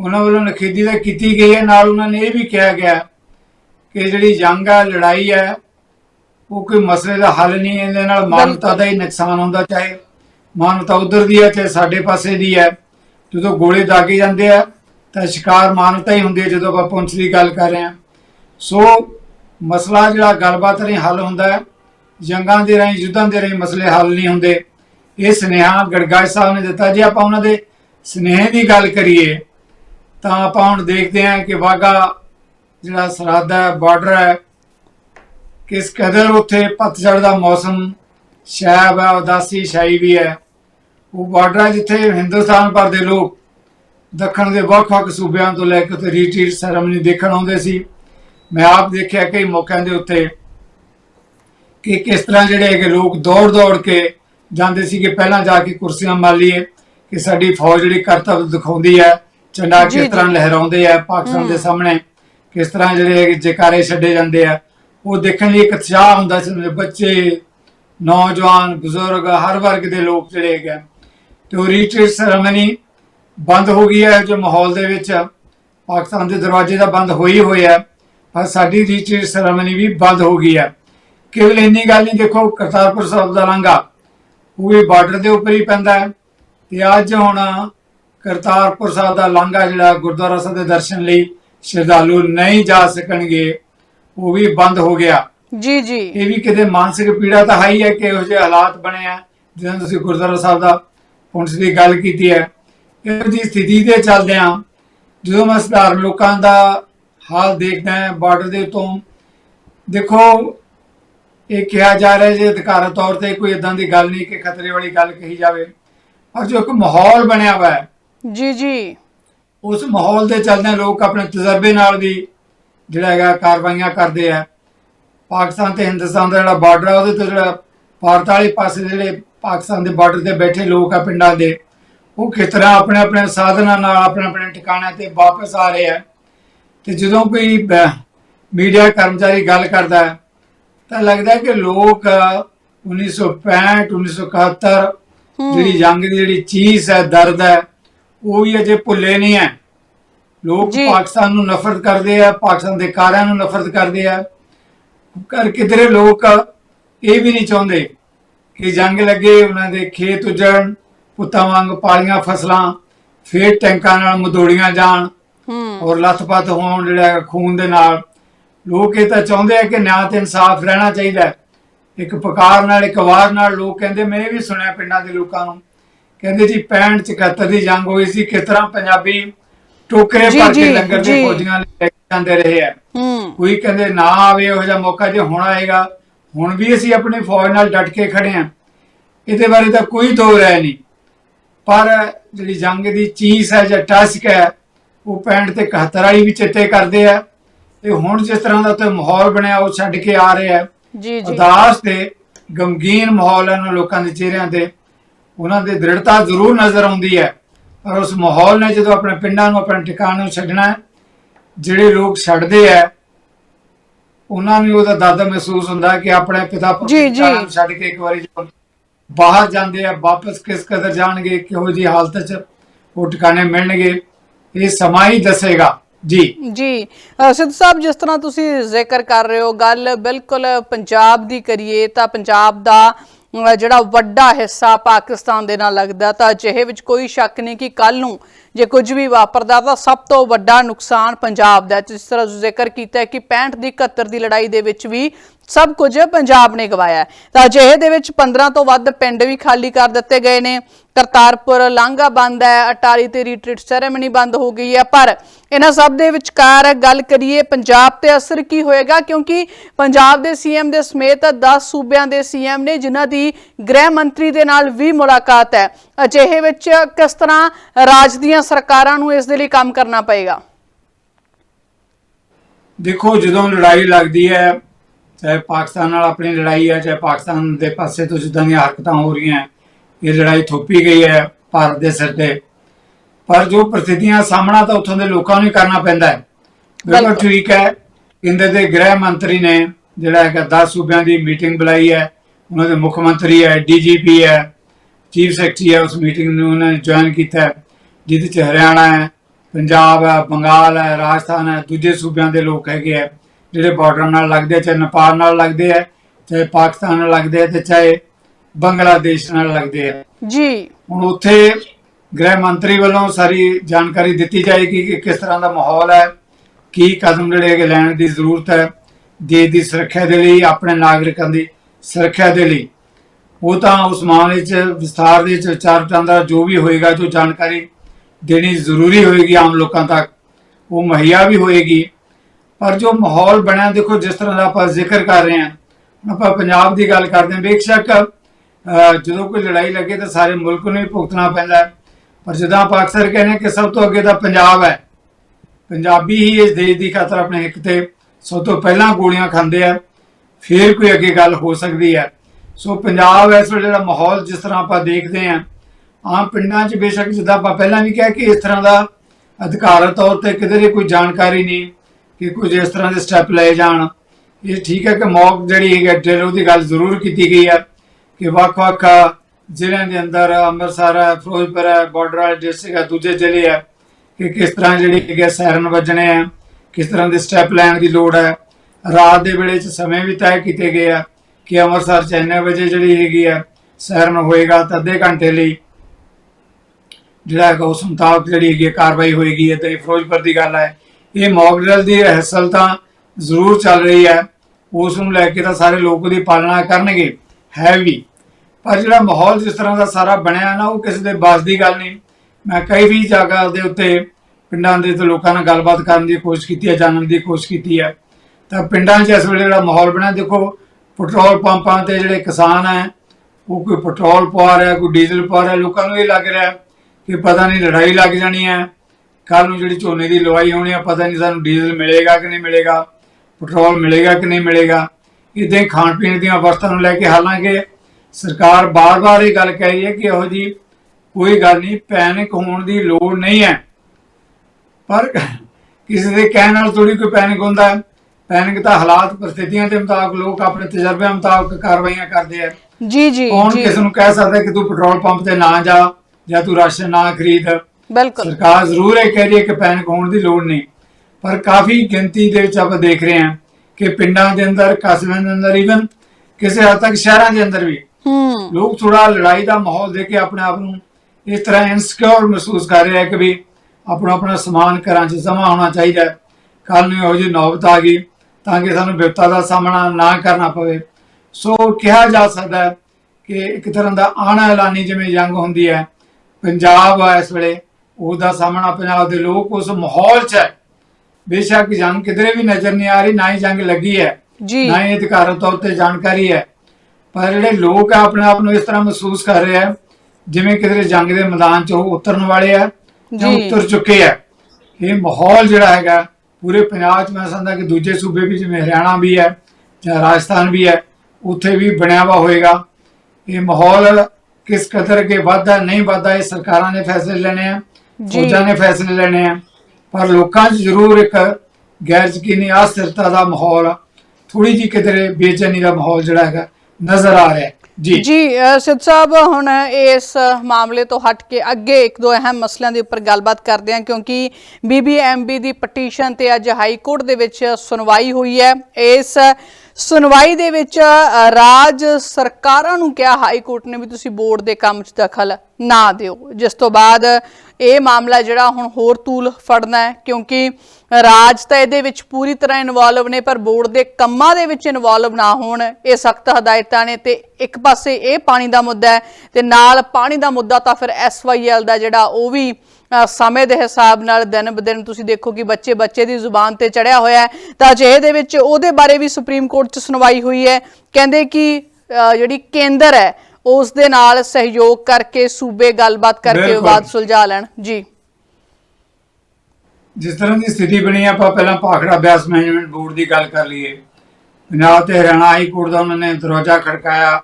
ਉਹਨਾਂ ਵੱਲੋਂ ਨਖੇਦੀ ਤਾਂ ਕੀਤੀ ਗਈ ਹੈ ਨਾਲ ਉਹਨਾਂ ਨੇ ਇਹ ਵੀ ਕਿਹਾ ਗਿਆ ਕਿ ਜਿਹੜੀ ਜੰਗ ਹੈ ਲੜਾਈ ਹੈ ਉਹ ਕੋਈ ਮਸਲੇ ਦਾ ਹੱਲ ਨਹੀਂ ਇਹਦੇ ਨਾਲ ਮਾਨਵਤਾ ਦਾ ਹੀ ਨੁਕਸਾਨ ਹੁੰਦਾ ਚਾਹੇ ਮਾਨਵਤਾ ਉਧਰ ਦੀ ਹੈ ਚਾਹੇ ਸਾਡੇ ਪਾਸੇ ਦੀ ਹੈ। ਜਦੋਂ ਗੋਲੇ ਦਾਗੇ ਜਾਂਦੇ ਆ ਤਾਂ ਸ਼ਿਕਾਰ ਮਾਨਵਤਾ ਹੀ ਹੁੰਦੀ ਹੈ ਜਦੋਂ ਆਪਾਂ ਪੁੰਛ ਦੀ ਗੱਲ ਕਰ ਰਹੇ ਹਾਂ। ਸੋ ਮਸਲਾ ਜਿਹੜਾ ਗੱਲਬਾਤ ਰਾਹੀਂ ਹੱਲ ਹੁੰਦਾ ਹੈ ਜੰਗਾਂ ਦੇ ਰਾਹੀਂ ਯੁੱਧਾਂ ਦੇ ਰਾਹੀਂ ਮਸਲੇ ਹੱਲ ਨਹੀਂ ਹੁੰਦੇ। ਇਹ ਸੁਨੇਹਾ ਗੜਗਾਜ ਸਾਹਿਬ ਨੇ ਦਿੱਤਾ। ਜੇ ਆਪਾਂ ਉਹਨਾਂ ਦੇ ਸੁਨੇਹੇ ਦੀ ਗੱਲ ਕਰੀਏ ਤਾਂ ਆਪਾਂ ਹੁਣ ਦੇਖਦੇ ਹਾਂ ਕਿ ਵਾਗਾ ਜਿਹੜਾ ਸਰਹੱਦ ਹੈ ਬਾਰਡਰ ਹੈ, ਕਿਸ ਕਦਰ ਉੱਥੇ ਪਤਝੜ ਦਾ ਮੌਸਮ ਸ਼ੈਬ ਹੈ, ਉਦਾਸੀ ਸ਼ਾਹੀ ਵੀ ਹੈ। ਉਹ ਬਾਰਡਰ ਹੈ ਜਿੱਥੇ ਹਿੰਦੁਸਤਾਨ ਭਰ ਦੇ ਲੋਕ ਦੱਖਣ ਦੇ ਵੱਖ-ਵੱਖ ਸੂਬਿਆਂ ਤੋਂ ਲੈ ਕੇ ਤੇ ਰੀਟਰੀਟ ਸੈਰੇਮਨੀ ਦੇਖਣ ਆਉਂਦੇ ਸੀ। ਮੈਂ ਆਪ ਦੇਖਿਆ ਕਈ ਮੌਕਿਆਂ ਦੇ ਉੱਤੇ ਕਿ ਕਿਸ ਤਰ੍ਹਾਂ ਜਿਹੜੇ ਹੈਗੇ ਲੋਕ ਦੌੜ-ਦੌੜ ਕੇ ਜਾਂਦੇ ਸੀ ਕਿ ਪਹਿਲਾਂ ਜਾ ਕੇ ਕੁਰਸੀਆਂ ਮਾਰ ਲਈਏ ਕਿ ਸਾਡੀ ਫੌਜ ਜਿਹੜੀ ਕਰਤੱਵ ਦਿਖਾਉਂਦੀ ਹੈ ਝੰਡਾ ਕਿਸ ਤਰ੍ਹਾਂ। ਲਹਿਰਾਉਂਦੇ ਆ ਪਾਕਿਸਤਾਨ ਦੇ ਸਾਹਮਣੇ ਕਿਸ ਤਰ੍ਹਾਂ ਜਿਹੜੇ ਜੈਕਾਰੇ ਛੱਡੇ ਜਾਂਦੇ ਆ ਉਹ ਦੇਖਣ ਲਈ ਇੱਕ ਉਤਸ਼ਾਹ ਹੁੰਦਾ ਸੀ ਬੱਚੇ ਨੌਜਵਾਨ ਬਜ਼ੁਰਗ ਹਰ ਵਰਗ ਦੇ ਲੋਕ ਜਿਹੜੇ ਹੈਗੇ। ਤੇ ਉਹ ਰੀਟਰੀਟ ਸੈਰੇਮਨੀ ਬੰਦ ਹੋ ਗਈ ਹੈ ਜੋ ਮਾਹੌਲ ਦੇ ਵਿੱਚ ਪਾਕਿਸਤਾਨ ਦੇ ਦਰਵਾਜ਼ੇ ਦਾ ਬੰਦ ਹੋਈ ਹੋਇਆ ਪਰ ਸਾਡੀ ਰੀਟਰੀਟ ਸੈਰੇਮਨੀ ਵੀ ਬੰਦ ਹੋ ਗਈ ਹੈ ਕੇਵਲ ਇੰਨੀ ਗੱਲ ਨਹੀਂ ਦੇਖੋ ਕਰਤਾਰਪੁਰ ਸਾਹਿਬ ਦਾ ਲਾਂਘਾ ਉਹ ਵੀ ਬਾਰਡਰ ਦੇ ਉੱਪਰ ਹੀ ਪੈਂਦਾ ਹੈ ਤੇ ਅੱਜ ਹੁਣ ਕਰਤਾਰਪੁਰ ਸਾਹਿਬ ਦਾ ਲਾਂਘਾ ਜਿਹੜਾ ਗੁਰਦੁਆਰਾ ਸਾਹਿਬ ਦੇ ਦਰਸ਼ਨ ਲਈ ਸ਼ਰਧਾਲੂ ਨਹੀਂ ਜਾ ਸਕਣਗੇ ਉਹ ਵੀ ਬੰਦ ਹੋ ਗਿਆ। ਜੀ ਜੀ। ਇਹ ਵੀ ਕਿਤੇ ਮਾਨਸਿਕ ਪੀੜਾ ਤਾਂ ਹੈ ਹੀ ਹੈ ਕਿ ਇਹੋ ਜਿਹੇ ਹਾਲਾਤ ਬਣੇ ਆ ਜਿਵੇਂ ਤੁਸੀਂ ਗੁਰਦੁਆਰਾ ਸਾਹਿਬ ਦਾ ਪੁੰਛ ਦੀ ਗੱਲ ਕੀਤੀ ਹੈ। ਇਹੋ ਜਿਹੀ ਸਥਿਤੀ ਦੇ ਚੱਲਦੇ ਆ ਜਦੋਂ ਮੈਂ ਸਧਾਰਨ ਲੋਕਾਂ ਦਾ ਹਾਲ ਦੇਖਦਾ ਹਾਂ ਬਾਰਡਰ ਦੇ ਉੱਤੋਂ ਦੇਖੋ ਇਹ ਕਿਹਾ ਜਾ ਰਿਹਾ ਜੇ ਅਧਿਕਾਰਤ ਤੌਰ ਤੇ ਕੋਈ ਇਦਾਂ ਦੀ ਗੱਲ ਨਹੀਂ ਕਿ ਖਤਰੇ ਵਾਲੀ ਗੱਲ ਕਹੀ ਜਾਵੇ ਪਰ ਜੋ ਇੱਕ ਮਾਹੌਲ ਬਣਿਆ ਹੋਇਆ ਹੈ ਜੀ ਜੀ। ਉਸ ਮਾਹੌਲ ਦੇ ਚੱਲਦੇ ਲੋਕ ਆਪਣੇ ਤਜਰਬੇ ਨਾਲ ਵੀ ਜਿਹੜਾ ਹੈਗਾ ਕਾਰਵਾਈਆਂ ਕਰਦੇ ਆ। ਪਾਕਿਸਤਾਨ ਤੇ ਹਿੰਦੁਸਤਾਨ ਦਾ ਜਿਹੜਾ ਬਾਰਡਰ ਆ ਉਹਦੇ ਤੋਂ ਜਿਹੜਾ ਭਾਰਤ ਵਾਲੇ ਪਾਸੇ ਜਿਹੜੇ ਪਾਕਿਸਤਾਨ ਦੇ ਬਾਰਡਰ ਤੇ ਬੈਠੇ ਲੋਕ ਆ ਪਿੰਡਾਂ ਦੇ ਉਹ ਕਿਸ ਤਰ੍ਹਾਂ ਆਪਣੇ ਆਪਣੇ ਸਾਧਨਾਂ ਨਾਲ ਆਪਣੇ ਆਪਣੇ ਟਿਕਾਣਿਆਂ ਤੇ ਵਾਪਸ ਆ ਰਹੇ ਆ। ਤੇ ਜਦੋਂ ਕੋਈ ਮੀਡੀਆ ਕਰਮਚਾਰੀ ਗੱਲ ਕਰਦਾ ਤਾਂ ਲੱਗਦਾ ਕਿ ਲੋਕ 1965 1971 ਜਿਹੜੀ ਜੰਗ ਦੀ ਜਿਹੜੀ ਚੀਜ਼ ਹੈ ਦਰਦ ਹੈ ਉਹ ਵੀ ਅਜੇ ਭੁੱਲੇ ਨਹੀਂ ਹੈ ਲੋਕ ਜੀ। ਪਾਕਿਸਤਾਨ ਨੂੰ ਨਫ਼ਰਤ ਕਰਦੇ ਆ ਪਾਕਿਸਤਾਨ ਦੇ ਕਾਰਿਆਂ ਨੂੰ ਨਫ਼ਰਤ ਕਰਦੇ ਆ ਕਰ ਕਿਧਰੇ ਲੋਕ ਇਹ ਵੀ ਨਹੀਂ ਚਾਹੁੰਦੇ ਕਿ ਜੰਗ ਲੱਗੇ ਉਹਨਾਂ ਦੇ ਖੇਤ ਉਜੜਨ ਪੁੱਤਾਂ ਵਾਂਗ ਪਾਲੀਆਂ ਫਸਲਾਂ ਫੇਰ ਟੈਂਕਾਂ ਨਾਲ ਮਦੋੜੀਆਂ ਜਾਣ ਹੂੰ ਔਰ ਲੱਥਪੱਥ ਹੋਣ ਜਿਹੜਾ ਖੂਨ ਦੇ ਨਾਲ ਲੋਕ ਇਹ ਤਾਂ ਚਾਹੁੰਦੇ ਆ ਕਿ ਨਿਆਂ ਤੇ ਇਨਸਾਫ ਰਹਿਣਾ ਚਾਹੀਦਾ ਹੈ। ਇੱਕ ਪੁਕਾਰ ਨਾਲ ਇੱਕ ਆਵਾਜ਼ ਨਾਲ ਲੋਕ ਕਹਿੰਦੇ ਮੈਂ ਇਹ ਵੀ ਸੁਣਿਆ ਪਿੰਡਾਂ ਦੇ ਲੋਕਾਂ ਨੂੰ ਕਹਿੰਦੇ ਜੀ 65 74 ਦੀ ਜੰਗ ਹੋਈ ਸੀ ਕਿਸ ਤਰ੍ਹਾਂ ਪੰਜਾਬੀ ਟੋਕਰੇ ਭਰ ਕੇ ਲੰਗਰ ਦੇ। ਫੌਜੀਆਂ ਲੈ ਕੇ ਜਾਂਦੇ ਰਹੇ ਆ। ਹੂੰ। ਕੋਈ ਕਹਿੰਦੇ ਨਾ ਆਵੇ ਇਹੋ ਜਿਹਾ ਮੌਕਾ ਜੇ ਹੁਣ ਆਏਗਾ ਹੁਣ ਵੀ ਅਸੀਂ ਆਪਣੀ ਫੌਜ ਨਾਲ ਡਟ ਕੇ ਖੜੇ ਆ। ਇਹਦੇ ਬਾਰੇ ਤਾਂ ਕੋਈ ਦੋ ਰਾਏ ਨਹੀਂ। ਪਰ ਜਿਹੜੀ ਜੰਗ ਦੀ ਚੀਜ਼ ਹੈ ਜਾਂ ਟਸਕ ਹੈ ਉਹ 65 ਤੇ 71 ਵਾਲੀ ਵੀ ਚਿੱਤੇ ਕਰਦੇ ਆ। ਤੇ ਹੁਣ ਜਿਸ ਤਰ੍ਹਾਂ ਦਾ ਤੇ ਮਾਹੌਲ ਬਣਿਆ ਉਹ ਛੱਡ ਕੇ ਆ ਰਹੇ ਆ। ਜੀ ਜੀ। ਉਦਾਸ ਤੇ ਗਮਗੀਨ ਮਾਹੌਲ ਹੈ ਲੋਕਾਂ ਦੇ ਚਿਹਰਿਆਂ ਤੇ। ਉਹਨਾਂ ਦੀ ਦ੍ਰਿੜਤਾ ਜ਼ਰੂਰ ਨਜ਼ਰ ਆਉਂਦੀ ਹੈ। ਪਰ ਉਸ ਮਾਹੌਲ ਨੇ ਜਦੋਂ ਆਪਣੇ ਪਿੰਡਾਂ ਨੂੰ ਆਪਣੇ ਟਿਕਾਣੇ ਨੂੰ ਛੱਡਣਾ ਹੈ, ਜਿਹੜੇ ਲੋਕ ਛੱਡਦੇ ਆ ਉਹਨਾਂ ਨੂੰ ਉਹਦਾ ਦਰਦ ਮਹਿਸੂਸ ਹੁੰਦਾ ਕਿ ਆਪਣੇ ਪਿਤਾ। ਨੂੰ ਛੱਡ ਕੇ ਇੱਕ ਵਾਰੀ ਬਾਹਰ ਜਾਂਦੇ ਆ ਵਾਪਸ ਕਿਸ ਕਦਰ ਜਾਣਗੇ ਕਿਹੋ ਜੀ ਹਾਲਤ 'ਚ ਉਹ ਟਿਕਾਣੇ ਮਿਲਣਗੇ ਇਹ ਸਮਾਂ ਹੀ ਦੱਸੇਗਾ। ਜੀ। ਜੀ। ਸਿੱਧ ਸਾਹਿਬ ਜਿਸ ਤਰ੍ਹਾਂ ਤੁਸੀਂ ਜ਼ਿਕਰ ਕਰ ਰਹੇ ਹੋ ਗੱਲ ਬਿਲਕੁਲ ਪੰਜਾਬ ਦੀ ਕਰੀਏ ਤਾਂ ਪੰਜਾਬ ਦਾ ਜਿਹੜਾ ਵੱਡਾ ਹਿੱਸਾ ਪਾਕਿਸਤਾਨ ਦੇ ਨਾਲ ਲੱਗਦਾ ਤਾਂ ਅਜਿਹੇ ਵਿੱਚ ਕੋਈ ਸ਼ੱਕ ਨਹੀਂ ਕਿ ਕੱਲ ਨੂੰ ਜੇ ਕੁਝ ਵੀ ਵਾਪਰਦਾ ਤਾਂ ਸਭ ਤੋਂ ਵੱਡਾ ਨੁਕਸਾਨ ਪੰਜਾਬ ਦਾ ਜਿਸ ਤਰ੍ਹਾਂ ਜ਼ਿਕਰ ਕੀਤਾ ਕਿ 65 ਦੀ 71 ਦੀ ਲੜਾਈ ਦੇ ਵਿੱਚ ਵੀ ਸਭ ਕੁਝ ਪੰਜਾਬ ਨੇ ਗਵਾਇਆ ਤਾਂ ਅਜਿਹੇ ਦੇ ਵਿੱਚ 15 ਤੋਂ ਵੱਧ ਪਿੰਡ ਵੀ ਖਾਲੀ ਕਰ ਦਿੱਤੇ ਗਏ ਨੇ। ਕਰਤਾਰਪੁਰ ਲਾਂਘਾ ਬੰਦ ਹੈ, ਅਟਾਰੀ ਤੇ ਰੀਟਰੀਟ ਸੈਰੇਮਨੀ ਬੰਦ ਹੋ ਗਈ ਹੈ। ਪਰ ਇਹਨਾਂ ਸਭ ਦੇ ਵਿਚਕਾਰ ਗੱਲ ਕਰੀਏ, ਪੰਜਾਬ ਤੇ ਅਸਰ ਕੀ ਹੋਏਗਾ? ਕਿਉਂਕਿ ਪੰਜਾਬ ਦੇ ਸੀਐਮ ਦੇ ਸਮੇਤ 10 ਸੂਬਿਆਂ ਦੇ ਸੀਐਮ ਨੇ, ਜਿਨ੍ਹਾਂ ਦੀ ਗ੍ਰਹਿ ਮੰਤਰੀ ਦੇ ਨਾਲ ਵੀ ਮੁਲਾਕਾਤ ਹੈ। ਅਜਿਹੇ ਵਿੱਚ ਕਿਸ ਤਰ੍ਹਾਂ ਰਾਜ ਦੀਆਂ ਸਰਕਾਰਾਂ ਨੂੰ ਇਸ ਦੇ ਲਈ ਕੰਮ ਕਰਨਾ ਪਏਗਾ? ਦੇਖੋ, ਜਦੋਂ ਲੜਾਈ ਲੱਗਦੀ ਹੈ ਚਾਹੇ ਪਾਕਿਸਤਾਨ ਨਾਲ ਆਪਣੀ ਲੜਾਈ ਹੈ ਚਾਹੇ ਪਾਕਿਸਤਾਨ ਦੇ ਪਾਸੇ ਤੋਂ ਜਿੱਦਾਂ ਦੀਆਂ ਹਰਕਤਾਂ ਹੋ ਰਹੀਆਂ ਹੈ, ਇਹ ਲੜਾਈ ਥੋਪੀ ਗਈ ਹੈ ਭਾਰਤ ਦੇ ਸਿਰ ਤੇ। ਪਰ ਜੋ ਪ੍ਰਸਥਿਤੀਆਂ ਸਾਹਮਣਾ ਤਾਂ ਉੱਥੋਂ ਦੇ ਲੋਕਾਂ ਨੂੰ ਹੀ ਕਰਨਾ ਪੈਂਦਾ ਹੈ। ਬਿਲਕੁਲ। ਠੀਕ ਹੈ ਕੇਂਦਰ ਦੇ ਗ੍ਰਹਿ ਮੰਤਰੀ ਨੇ ਜਿਹੜਾ ਹੈਗਾ 10 ਸੂਬਿਆਂ ਦੀ ਮੀਟਿੰਗ ਬੁਲਾਈ ਹੈ ਉਹਨਾਂ ਦੇ ਮੁੱਖ ਮੰਤਰੀ ਹੈ ਡੀਜੀਪੀ ਹੈ ਚੀਫ ਸੈਕਟਰੀ ਹੈ ਉਸ ਮੀਟਿੰਗ ਨੂੰ ਉਹਨਾਂ ਨੇ ਜੁਆਇਨ ਕੀਤਾ ਹੈ, ਜਿਹਦੇ ਚ ਹਰਿਆਣਾ ਹੈ ਪੰਜਾਬ ਹੈ ਬੰਗਾਲ ਹੈ ਰਾਜਸਥਾਨ ਹੈ ਦੂਜੇ ਸੂਬਿਆਂ ਦੇ ਲੋਕ ਹੈਗੇ ਆ ਜਿਹੜੇ ਬਾਰਡਰ ਨਾਲ ਲੱਗਦੇ ਚਾਹੇ ਨੇਪਾਲ ਨਾਲ ਲੱਗਦੇ ਆ ਚਾਹੇ ਪਾਕਿਸਤਾਨ ਨਾਲ ਲੱਗਦੇ ਆ ਤੇ ਚਾਹੇ ਬੰਗਲਾਦੇਸ਼ ਨਾਲ ਲੱਗਦੇ ਆ। ਜੀ। ਹੁਣ ਉੱਥੇ ਗ੍ਰਹਿ ਮੰਤਰੀ ਵੱਲੋਂ ਸਾਰੀ ਜਾਣਕਾਰੀ ਦਿੱਤੀ ਜਾਏਗੀ ਕਿ ਕਿਸ ਤਰ੍ਹਾਂ ਦਾ ਮਾਹੌਲ ਹੈ ਕੀ ਕਦਮ ਜਿਹੜੇ ਹੈਗੇ ਲੈਣ ਦੀ ਜ਼ਰੂਰਤ ਹੈ ਦੇਸ਼ ਦੀ ਸੁਰੱਖਿਆ ਦੇ ਲਈ ਆਪਣੇ ਨਾਗਰਿਕਾਂ ਦੀ ਸੁਰੱਖਿਆ ਦੇ ਲਈ। ਉਹ ਤਾਂ ਉਸ ਮਾਮਲੇ 'ਚ ਵਿਸਥਾਰ ਦੇ ਚ ਵਿਚਾਰ ਵਟਾਂਦਰਾ ਜੋ ਵੀ ਹੋਏਗਾ ਜੋ ਜਾਣਕਾਰੀ ਦੇਣੀ ਜ਼ਰੂਰੀ ਹੋਏਗੀ ਆਮ ਲੋਕਾਂ ਤੱਕ ਉਹ ਮੁਹੱਈਆ ਵੀ ਹੋਏਗੀ। ਪਰ ਜੋ ਮਾਹੌਲ ਬਣਿਆ, ਦੇਖੋ, ਜਿਸ ਤਰ੍ਹਾਂ ਦਾ ਆਪਾਂ ਜ਼ਿਕਰ ਕਰ ਰਹੇ ਹਾਂ ਆਪਾਂ ਪੰਜਾਬ ਦੀ ਗੱਲ ਕਰਦੇ ਹਾਂ। ਬੇਸ਼ੱਕ ਜਦੋਂ ਕੋਈ ਲੜਾਈ ਲੱਗੇ ਤਾਂ ਸਾਰੇ ਮੁਲਕ ਨੂੰ ਹੀ ਭੁਗਤਣਾ ਪੈਂਦਾ ਹੈ। ਪਰ ਜਦੋਂ ਆਪਾਂ ਅਕਸਰ ਕਹਿੰਦੇ ਹਾਂ ਕਿ ਸਭ ਤੋਂ ਅੱਗੇ ਤਾਂ ਪੰਜਾਬ ਹੈ। ਪੰਜਾਬੀ ਹੀ ਇਸ ਦੇਸ਼ ਦੀ ਖਾਤਰ ਆਪਣੇ ਹਿੱਕ ਤੇ ਸਭ ਤੋਂ ਪਹਿਲਾਂ ਗੋਲੀਆਂ ਖਾਂਦੇ ਆ। ਫਿਰ ਕੋਈ ਅੱਗੇ ਗੱਲ ਹੋ ਸਕਦੀ ਹੈ। ਸੋ ਪੰਜਾਬ ਇਸ ਵੇਲੇ ਦਾ ਮਾਹੌਲ ਜਿਸ ਤਰ੍ਹਾਂ ਆਪਾਂ ਦੇਖਦੇ ਹਾਂ, ਆਮ ਪਿੰਡਾਂ 'ਚ ਬੇਸ਼ੱਕ ਜਿੱਦਾਂ ਆਪਾਂ ਪਹਿਲਾਂ ਵੀ ਕਿਹਾ ਕਿ ਇਸ ਤਰ੍ਹਾਂ ਦਾ ਅਧਿਕਾਰਤ ਤੌਰ ਤੇ ਕਿਧਰੇ ਕੋਈ ਜਾਣਕਾਰੀ ਨਹੀਂ। ਕਿ ਕੁਝ ਇਸ ਤਰ੍ਹਾਂ ਦੇ ਸਟੈਪ ਲਏ ਜਾਣ। ਇਹ ਠੀਕ ਹੈ ਕਿ ਮੌਕ ਜਿਹੜੀ ਹੈ ਡਰਿਲ ਦੀ ਗੱਲ ਜ਼ਰੂਰ ਕੀਤੀ ਗਈ ਹੈ ਕਿ ਵੱਖ-ਵੱਖ ਜ਼ਿਲ੍ਹਿਆਂ ਦੇ ਅੰਦਰ ਅੰਮ੍ਰਿਤਸਰ ਹੈ, ਫਿਰੋਜ਼ਪੁਰ ਹੈ ਬਾਰਡਰ ਵਾਲੇ ਡਿਸਟ੍ਰਿਕਟ ਹੈ, ਦੂਜੇ ਜ਼ਿਲ੍ਹੇ ਹੈ ਕਿ ਕਿਸ ਤਰ੍ਹਾਂ ਜਿਹੜੀ ਹੈਗੀ ਹੈ ਸੈਰਨ ਵੱਜਣੇ ਆ ਕਿਸ ਤਰ੍ਹਾਂ ਦੇ ਸਟੈਪ ਲੈਣ ਦੀ ਲੋੜ ਹੈ। ਰਾਤ ਦੇ ਵੇਲੇ 'ਚ ਸਮੇਂ ਵੀ ਤੈਅ ਕੀਤੇ ਗਏ ਆ ਕਿ ਅੰਮ੍ਰਿਤਸਰ 'ਚ ਇੰਨੇ ਵਜੇ ਜਿਹੜੀ ਹੈਗੀ ਹੈ ਸੈਰਨ ਹੋਏਗਾ ਤਾਂ ਅੱਧੇ ਘੰਟੇ ਲਈ ਜਿਹੜਾ ਹੈਗਾ ਉਸ ਮੁਤਾਬਕ ਜਿਹੜੀ ਹੈਗੀ ਹੈ ਕਾਰਵਾਈ ਹੋਏਗੀ। ਹੈ ਤੇ ਫਿਰੋਜ਼ਪੁਰ ਦੀ ਗੱਲ ਹੈ। ਇਹ ਮੌਕ ਡਰਿਲ ਦੀ ਰਹਿਸਲ ਤਾਂ ਜ਼ਰੂਰ ਚੱਲ ਰਹੀ ਹੈ। ਉਸ ਨੂੰ ਲੈ ਕੇ ਤਾਂ ਸਾਰੇ ਲੋਕ ਉਹਦੀ ਪਾਲਣਾ ਕਰਨਗੇ, ਹੈ ਵੀ। ਪਰ ਜਿਹੜਾ ਮਾਹੌਲ ਜਿਸ ਤਰ੍ਹਾਂ ਦਾ ਸਾਰਾ ਬਣਿਆ ਨਾ, ਉਹ ਕਿਸੇ ਦੇ ਬਸ ਦੀ ਗੱਲ ਨਹੀਂ। ਮੈਂ ਕਈ ਵੀ ਜਗ੍ਹਾ ਦੇ ਉੱਤੇ ਪਿੰਡਾਂ ਦੇ ਤੇ ਲੋਕਾਂ ਨਾਲ ਗੱਲਬਾਤ ਕਰਨ ਦੀ ਕੋਸ਼ਿਸ਼ ਕੀਤੀ ਹੈ, ਜਾਣਨ ਦੀ ਕੋਸ਼ਿਸ਼ ਕੀਤੀ ਹੈ। ਤਾਂ ਪਿੰਡਾਂ 'ਚ ਇਸ ਵੇਲੇ ਜਿਹੜਾ ਮਾਹੌਲ ਬਣਿਆ, ਦੇਖੋ, ਪੈਟਰੋਲ ਪੰਪਾਂ ਤੇ ਜਿਹੜੇ ਕਿਸਾਨ ਹੈ, ਉਹ ਕੋਈ ਪੈਟਰੋਲ ਪਵਾ ਰਿਹਾ, ਕੋਈ ਡੀਜ਼ਲ ਪਵਾ ਰਿਹਾ, ਲੋਕਾਂ ਨੂੰ ਇਹ ਲੱਗ ਰਿਹਾ ਕਿ ਪਤਾ ਨਹੀਂ ਲੜਾਈ ਲੱਗ ਜਾਣੀ ਹੈ। ਕੱਲ ਨੂੰ ਜਿਹੜੀ ਝੋਨੇ ਦੀ ਲਵਾਈ ਹੋਣੀ ਹੈ ਪਤਾ ਨਹੀਂ ਸਾਨੂੰ ਡੀਜ਼ਲ ਮਿਲੇਗਾ ਕਿ ਨਹੀਂ ਮਿਲੇਗਾ ਪੈਟਰੋਲ ਮਿਲੇਗਾ ਕਿ ਨਹੀਂ ਮਿਲੇਗਾ। ਇਦਾਂ ਹੀ ਖਾਣ ਪੀਣ ਦੀਆਂ ਵਸਤਾਂ ਨੂੰ ਲੈ ਕੇ ਹਾਲਾਂਕਿ ਸਰਕਾਰ ਬਾਰ-ਬਾਰ ਇਹ ਗੱਲ ਕਹਿ ਰਹੀ ਹੈ ਕਿ ਇਹੋ ਜੀ ਕੋਈ ਗੱਲ ਨਹੀਂ ਪੈਨਿਕ ਹੋਣ ਦੀ ਲੋੜ ਨਹੀਂ ਹੈ। ਪਰ ਕਿਸੇ ਦੇ ਕਹਿਣ ਨਾਲ ਥੋੜੀ ਕੋਈ ਪੈਨਿਕ ਹੁੰਦਾ ਹੈ। ਪੈਨਿਕ ਤਾਂ ਹਾਲਾਤ ਪਰਿਸਥਿਤੀਆਂ ਦੇ ਮੁਤਾਬਕ ਲੋਕ ਆਪਣੇ ਤਜਰਬਿਆਂ ਮੁਤਾਬਕ ਕਾਰਵਾਈਆਂ ਕਰਦੇ ਆ। ਜੀ ਜੀ ਕੌਣ ਕਿਸ ਨੂੰ ਕਹਿ ਸਕਦਾ ਕਿ ਤੂੰ ਪੈਟਰੋਲ ਪੰਪ ਤੇ ਨਾ ਜਾ ਜਾਂ ਤੂੰ ਰਾਸ਼ਨ ਨਾ ਖਰੀਦ। ਬਿਲਕੁਲ। ਸਰਕਾਰ ਜ਼ਰੂਰ ਇਹ ਕਹਿ ਰਹੀ ਹੈ ਕਿ ਪੈਨਿਕ ਹੋਣ ਦੀ ਲੋੜ ਨਹੀਂ ਪਰ ਕਾਫੀ ਗਿਣਤੀ ਦੇ ਵਿੱਚ ਆਪਾਂ ਦੇਖ ਰਹੇ ਹਾਂ ਕਿ ਪਿੰਡਾਂ ਦੇ ਅੰਦਰ ਕਸਬਿਆਂ ਦੇ ਅੰਦਰ ਇਵਨ ਕਿਸੇ ਹੱਦ ਤੱਕ ਸ਼ਹਿਰਾਂ ਦੇ ਅੰਦਰ ਵੀ ਹੂੰ। ਲੋਕ ਥੋੜਾ ਲੜਾਈ ਦਾ ਮਾਹੌਲ ਦੇਖ ਕੇ ਆਪਣੇ ਆਪ ਨੂੰ ਇਸ ਤਰ੍ਹਾਂ ਇਨਸਿਕਿਉਰ ਮਹਿਸੂਸ ਕਰ ਰਹੇ ਆ ਕਿ ਵੀ ਆਪਣਾ ਆਪਣਾ ਸਮਾਨ ਘਰਾਂ 'ਚ ਜਮ੍ਹਾਂ ਹੋਣਾ ਚਾਹੀਦਾ ਹੈ। ਕੱਲ ਨੂੰ ਇਹੋ ਜਿਹੀ ਨੌਬਤ ਆ ਗਈ ਤਾਂ ਕਿ ਸਾਨੂੰ ਵਿਪਤਾ ਦਾ ਸਾਹਮਣਾ ਨਾ ਕਰਨਾ ਪਵੇ। ਸੋ ਕਿਹਾ ਜਾ ਸਕਦਾ ਹੈ ਕਿ ਇੱਕ ਤਰ੍ਹਾਂ ਦਾ ਆਣਾ ਐਲਾਨੀ ਜਿਵੇਂ ਜੰਗ ਹੁੰਦੀ ਹੈ ਪੰਜਾਬ ਇਸ ਵੇਲੇ ਉਹਦਾ ਸਾਹਮਣਾ ਪੰਜਾਬ ਦੇ ਲੋਕ ਉਸ ਮਾਹੌਲ 'ਚ ਹੈ। ਬੇਸ਼ੱਕ ਜੰਗ ਕਿਧਰੇ ਵੀ ਨਜ਼ਰ ਨਹੀਂ ਆ ਰਹੀ ਨਾ ਹੀ ਜੰਗ ਲੱਗੀ ਹੈ ਜੀ। ਨਾ ਹੀ ਅਧਿਕਾਰਤ ਤੌਰ ਤੇ ਜਾਣਕਾਰੀ ਹੈ। ਪਰ ਜਿਹੜੇ ਲੋਕ ਆ ਆਪਣੇ ਆਪ ਨੂੰ ਇਸ ਤਰ੍ਹਾਂ ਮਹਿਸੂਸ ਕਰ ਰਹੇ ਆ ਜਿਵੇਂ ਕਿਧਰੇ ਜੰਗ ਦੇ ਮੈਦਾਨ 'ਚ ਉਹ ਉਤਰਨ ਵਾਲੇ ਆ ਜਾਂ ਜੀ। ਉਤਰ ਚੁੱਕੇ ਆ। ਇਹ ਮਾਹੌਲ ਜਿਹੜਾ ਹੈਗਾ ਪੂਰੇ ਪੰਜਾਬ 'ਚ ਮੈਂ ਸਮਝਦਾ ਕਿ ਦੂਜੇ ਸੂਬੇ ਵੀ ਜਿਵੇਂ ਹਰਿਆਣਾ ਵੀ ਹੈ ਜਾਂ ਰਾਜਸਥਾਨ ਵੀ ਹੈ ਉੱਥੇ ਵੀ ਬਣਿਆ ਵਾ ਹੋਏਗਾ। ਇਹ ਮਾਹੌਲ ਕਿਸ ਕਦਰ ਕੇ ਵਾਧਾ ਨਹੀਂ ਵਾਧਾ ਇਹ ਸਰਕਾਰਾਂ ਨੇ ਫੈਸਲੇ ਲੈਣੇ ਆ। ਫੌਜਾਂ ਨੇ ਫੈਸਲੇ ਲੈਣੇ ਆ। ਪਰ ਲੋਕਾਂ 'ਚ ਜ਼ਰੂਰ ਇੱਕ ਗੈਰ ਯਕੀਨੀ ਅਸਥਿਰਤਾ ਦਾ ਮਾਹੌਲ ਥੋੜੀ ਜਿਹੀ ਕਿਧਰੇ ਬੇਚੈਨੀ ਦਾ ਮਾਹੌਲ ਜਿਹੜਾ ਹੈਗਾ ਨਜ਼ਰ ਆ ਰਿਹਾ ਹੈ। ਜੀ। ਜੀ ਸਿੱਧ ਸਾਹਿਬ ਹੁਣ ਇਸ ਮਾਮਲੇ ਤੋਂ ਹਟ ਕੇ ਅੱਗੇ ਇੱਕ ਦੋ ਅਹਿਮ ਮਸਲਿਆਂ ਦੇ ਉੱਪਰ ਗੱਲਬਾਤ ਕਰਦੇ ਹਾਂ ਕਿਉਂਕਿ ਬੀਬੀਐਮਬੀ ਦੀ ਪਟੀਸ਼ਨ ਤੇ ਅੱਜ ਹਾਈ ਕੋਰਟ ਦੇ ਵਿੱਚ ਸੁਣਵਾਈ ਹੋਈ ਹੈ। ਇਸ ਸੁਣਵਾਈ ਦੇ ਵਿੱਚ ਰਾਜ ਸਰਕਾਰਾਂ ਨੂੰ ਕਿਹਾ ਹਾਈ ਕੋਰਟ ਨੇ ਵੀ ਤੁਸੀਂ ਬੋਰਡ ਦੇ ਕੰਮ 'ਚ ਦਖਲ ਨਾ ਦਿਓ। ਜਿਸ ਤੋਂ ਬਾਅਦ ਇਹ ਮਾਮਲਾ ਜਿਹੜਾ ਹੁਣ ਹੋਰ ਤੂਲ ਫੜਨਾ ਹੈ, ਕਿਉਂਕਿ ਰਾਜ ਤਾਂ ਇਹਦੇ ਵਿੱਚ ਪੂਰੀ ਤਰ੍ਹਾਂ ਇਨਵੋਲਵ ਨੇ, ਪਰ ਬੋਰਡ ਦੇ ਕੰਮਾਂ ਦੇ ਵਿੱਚ ਇਨਵੋਲਵ ਨਾ ਹੋਣ, ਇਹ ਸਖਤ ਹਦਾਇਤਾਂ ਨੇ ਤੇ ਇੱਕ ਪਾਸੇ ਇਹ ਪਾਣੀ ਦਾ ਮੁੱਦਾ ਹੈ ਤੇ ਨਾਲ ਪਾਣੀ ਦਾ ਮੁੱਦਾ ਤਾਂ ਫਿਰ ਐਸਵਾਈਐਲ ਦਾ ਜਿਹੜਾ ਉਹ ਵੀ ਸਮੇਂ ਦੇ ਹਿਸਾਬ ਨਾਲ ਦਿਨ ਬ ਦਿਨ ਤੁਸੀਂ ਦੇਖੋ ਕਿ ਬੱਚੇ ਬੱਚੇ ਦੀ ਜ਼ੁਬਾਨ ਤੇ ਚੜਿਆ ਹੋਇਆ ਹੈ। ਤਾਂ ਅਜਿਹੇ ਦੇ ਵਿੱਚ ਉਹਦੇ ਬਾਰੇ ਵੀ ਸੁਪਰੀਮ ਕੋਰਟ 'ਚ ਸੁਣਵਾਈ ਹੋਈ ਹੈ। ਕਹਿੰਦੇ ਕਿ ਜਿਹੜੀ ਕੇਂਦਰ ਹੈ ਉਸ ਦੇ ਨਾਲ ਸਹਿਯੋਗ ਕਰਕੇ ਸੂਬੇ ਗੱਲਬਾਤ ਕਰਕੇ। ਵਿਵਾਦ ਸੁਲਝਾ ਲੈਣ। ਜੀ। ਜਿਸ ਤਰ੍ਹਾਂ ਦੀ ਸਥਿਤੀ ਬਣੀ ਆਪਾਂ ਪਹਿਲਾਂ ਭਾਖੜਾ ਅਭਿਆਸ ਮੈਨੇਜਮੈਂਟ ਬੋਰਡ ਦੀ ਗੱਲ ਕਰ ਲਈਏ। ਪੰਜਾਬ ਤੇ ਹਰਿਆਣਾ ਹਾਈ ਕੋਰਟ ਦਾ ਉਹਨਾਂ ਨੇ ਦਰਵਾਜ਼ਾ ਖੜਕਾਇਆ।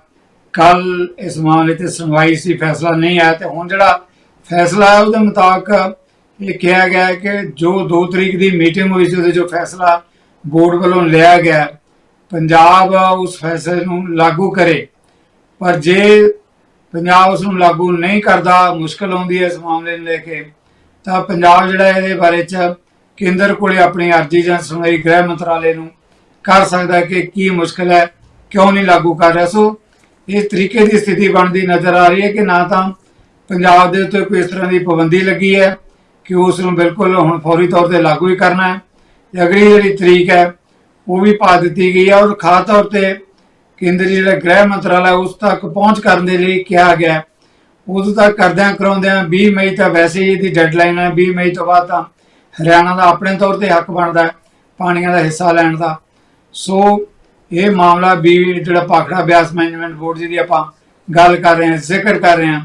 ਕੱਲ ਇਸ ਮਾਮਲੇ ਤੇ ਸੁਣਵਾਈ ਸੀ ਫੈਸਲਾ ਨਹੀਂ ਆਇਆ ਤੇ ਹੁਣ ਜਿਹੜਾ ਫੈਸਲਾ ਹੈ ਉਹਦੇ ਮੁਤਾਬਕ ਇਹ ਕਿਹਾ ਗਿਆ ਹੈ ਕਿ ਜੋ 2 ਤਰੀਕ ਦੀ ਮੀਟਿੰਗ ਹੋਈ ਸੀ ਉਹਦੇ ਜੋ ਫੈਸਲਾ ਬੋਰਡ ਵੱਲੋਂ ਲਿਆ ਗਿਆ ਪੰਜਾਬ ਉਸ ਫੈਸਲੇ ਨੂੰ ਲਾਗੂ ਕਰੇ। ਪਰ ਜੇ ਪੰਜਾਬ ਉਸ ਨੂੰ ਲਾਗੂ ਨਹੀਂ ਕਰਦਾ, ਮੁਸ਼ਕਲ ਆਉਂਦੀ ਹੈ ਇਸ ਮਾਮਲੇ ਨੂੰ ਲੈ ਕੇ, ਤਾਂ ਪੰਜਾਬ ਜਿਹੜਾ ਇਹਦੇ ਬਾਰੇ ਚ ਕੇਂਦਰ ਕੋਲੇ ਆਪਣੀ ਅਰਜ਼ੀ ਜਾਂ ਸੁਣਵਾਈ ਗ੍ਰਹਿ ਮੰਤਰਾਲੇ ਨੂੰ ਕਰ ਸਕਦਾ ਕਿ ਕੀ ਮੁਸ਼ਕਲ ਹੈ, ਕਿਉਂ ਨਹੀਂ ਲਾਗੂ ਕਰ ਰਿਹਾ। ਸੋ ਇਸ ਤਰੀਕੇ ਦੀ ਸਥਿਤੀ ਬਣਦੀ ਨਜ਼ਰ ਆ ਰਹੀ ਹੈ ਕਿ ਨਾ ਤਾਂ ਪੰਜਾਬ ਦੇ ਉੱਤੇ ਕੋਈ ਇਸ ਤਰ੍ਹਾਂ ਦੀ ਪਾਬੰਦੀ ਲੱਗੀ ਹੈ ਕਿ ਉਸ ਨੂੰ ਬਿਲਕੁਲ ਹੁਣ ਫੌਰੀ ਤੌਰ ਤੇ ਲਾਗੂ ਹੀ ਕਰਨਾ ਹੈ। ਤੇ ਅਗਲੀ ਜਿਹੜੀ ਤਰੀਕ ਹੈ, ਉਹ ਵੀ ਪਾ ਦਿੱਤੀ ਗਈ ਹੈ ਔਰ ਖਾਸ ਤੌਰ ਤੇ ਕੇਂਦਰੀ ਜਿਹੜਾ ਗ੍ਰਹਿ ਮੰਤਰਾਲਾ ਉਸ ਤੱਕ ਪਹੁੰਚ ਕਰਨ ਦੇ ਲਈ ਕਿਹਾ ਗਿਆ ਉਦੋਂ ਤੱਕ ਕਰਦਿਆਂ ਕਰਾਉਂਦਿਆਂ 20 ਮਈ ਤਾਂ ਵੈਸੇ ਹੀ ਇਹਦੀ ਡੈਡਲਾਈਨ ਹੈ 20 ਮਈ ਤੋਂ ਬਾਅਦ ਤਾਂ ਹਰਿਆਣਾ ਦਾ ਆਪਣੇ ਤੌਰ ਤੇ ਹੱਕ ਬਣਦਾ ਹੈ, ਪਾਣੀਆਂ ਦਾ ਹਿੱਸਾ ਲੈਣ ਦਾ। ਸੋ ਇਹ ਮਾਮਲਾ ਵੀ ਜਿਹੜਾ ਭਾਖੜਾ ਬਿਆਸ ਮੈਨੇਜਮੈਂਟ ਬੋਰਡ ਦੀ ਆਪਾਂ ਗੱਲ ਕਰ ਰਹੇ ਹਾਂ, ਜ਼ਿਕਰ ਕਰ ਰਹੇ ਹਾਂ।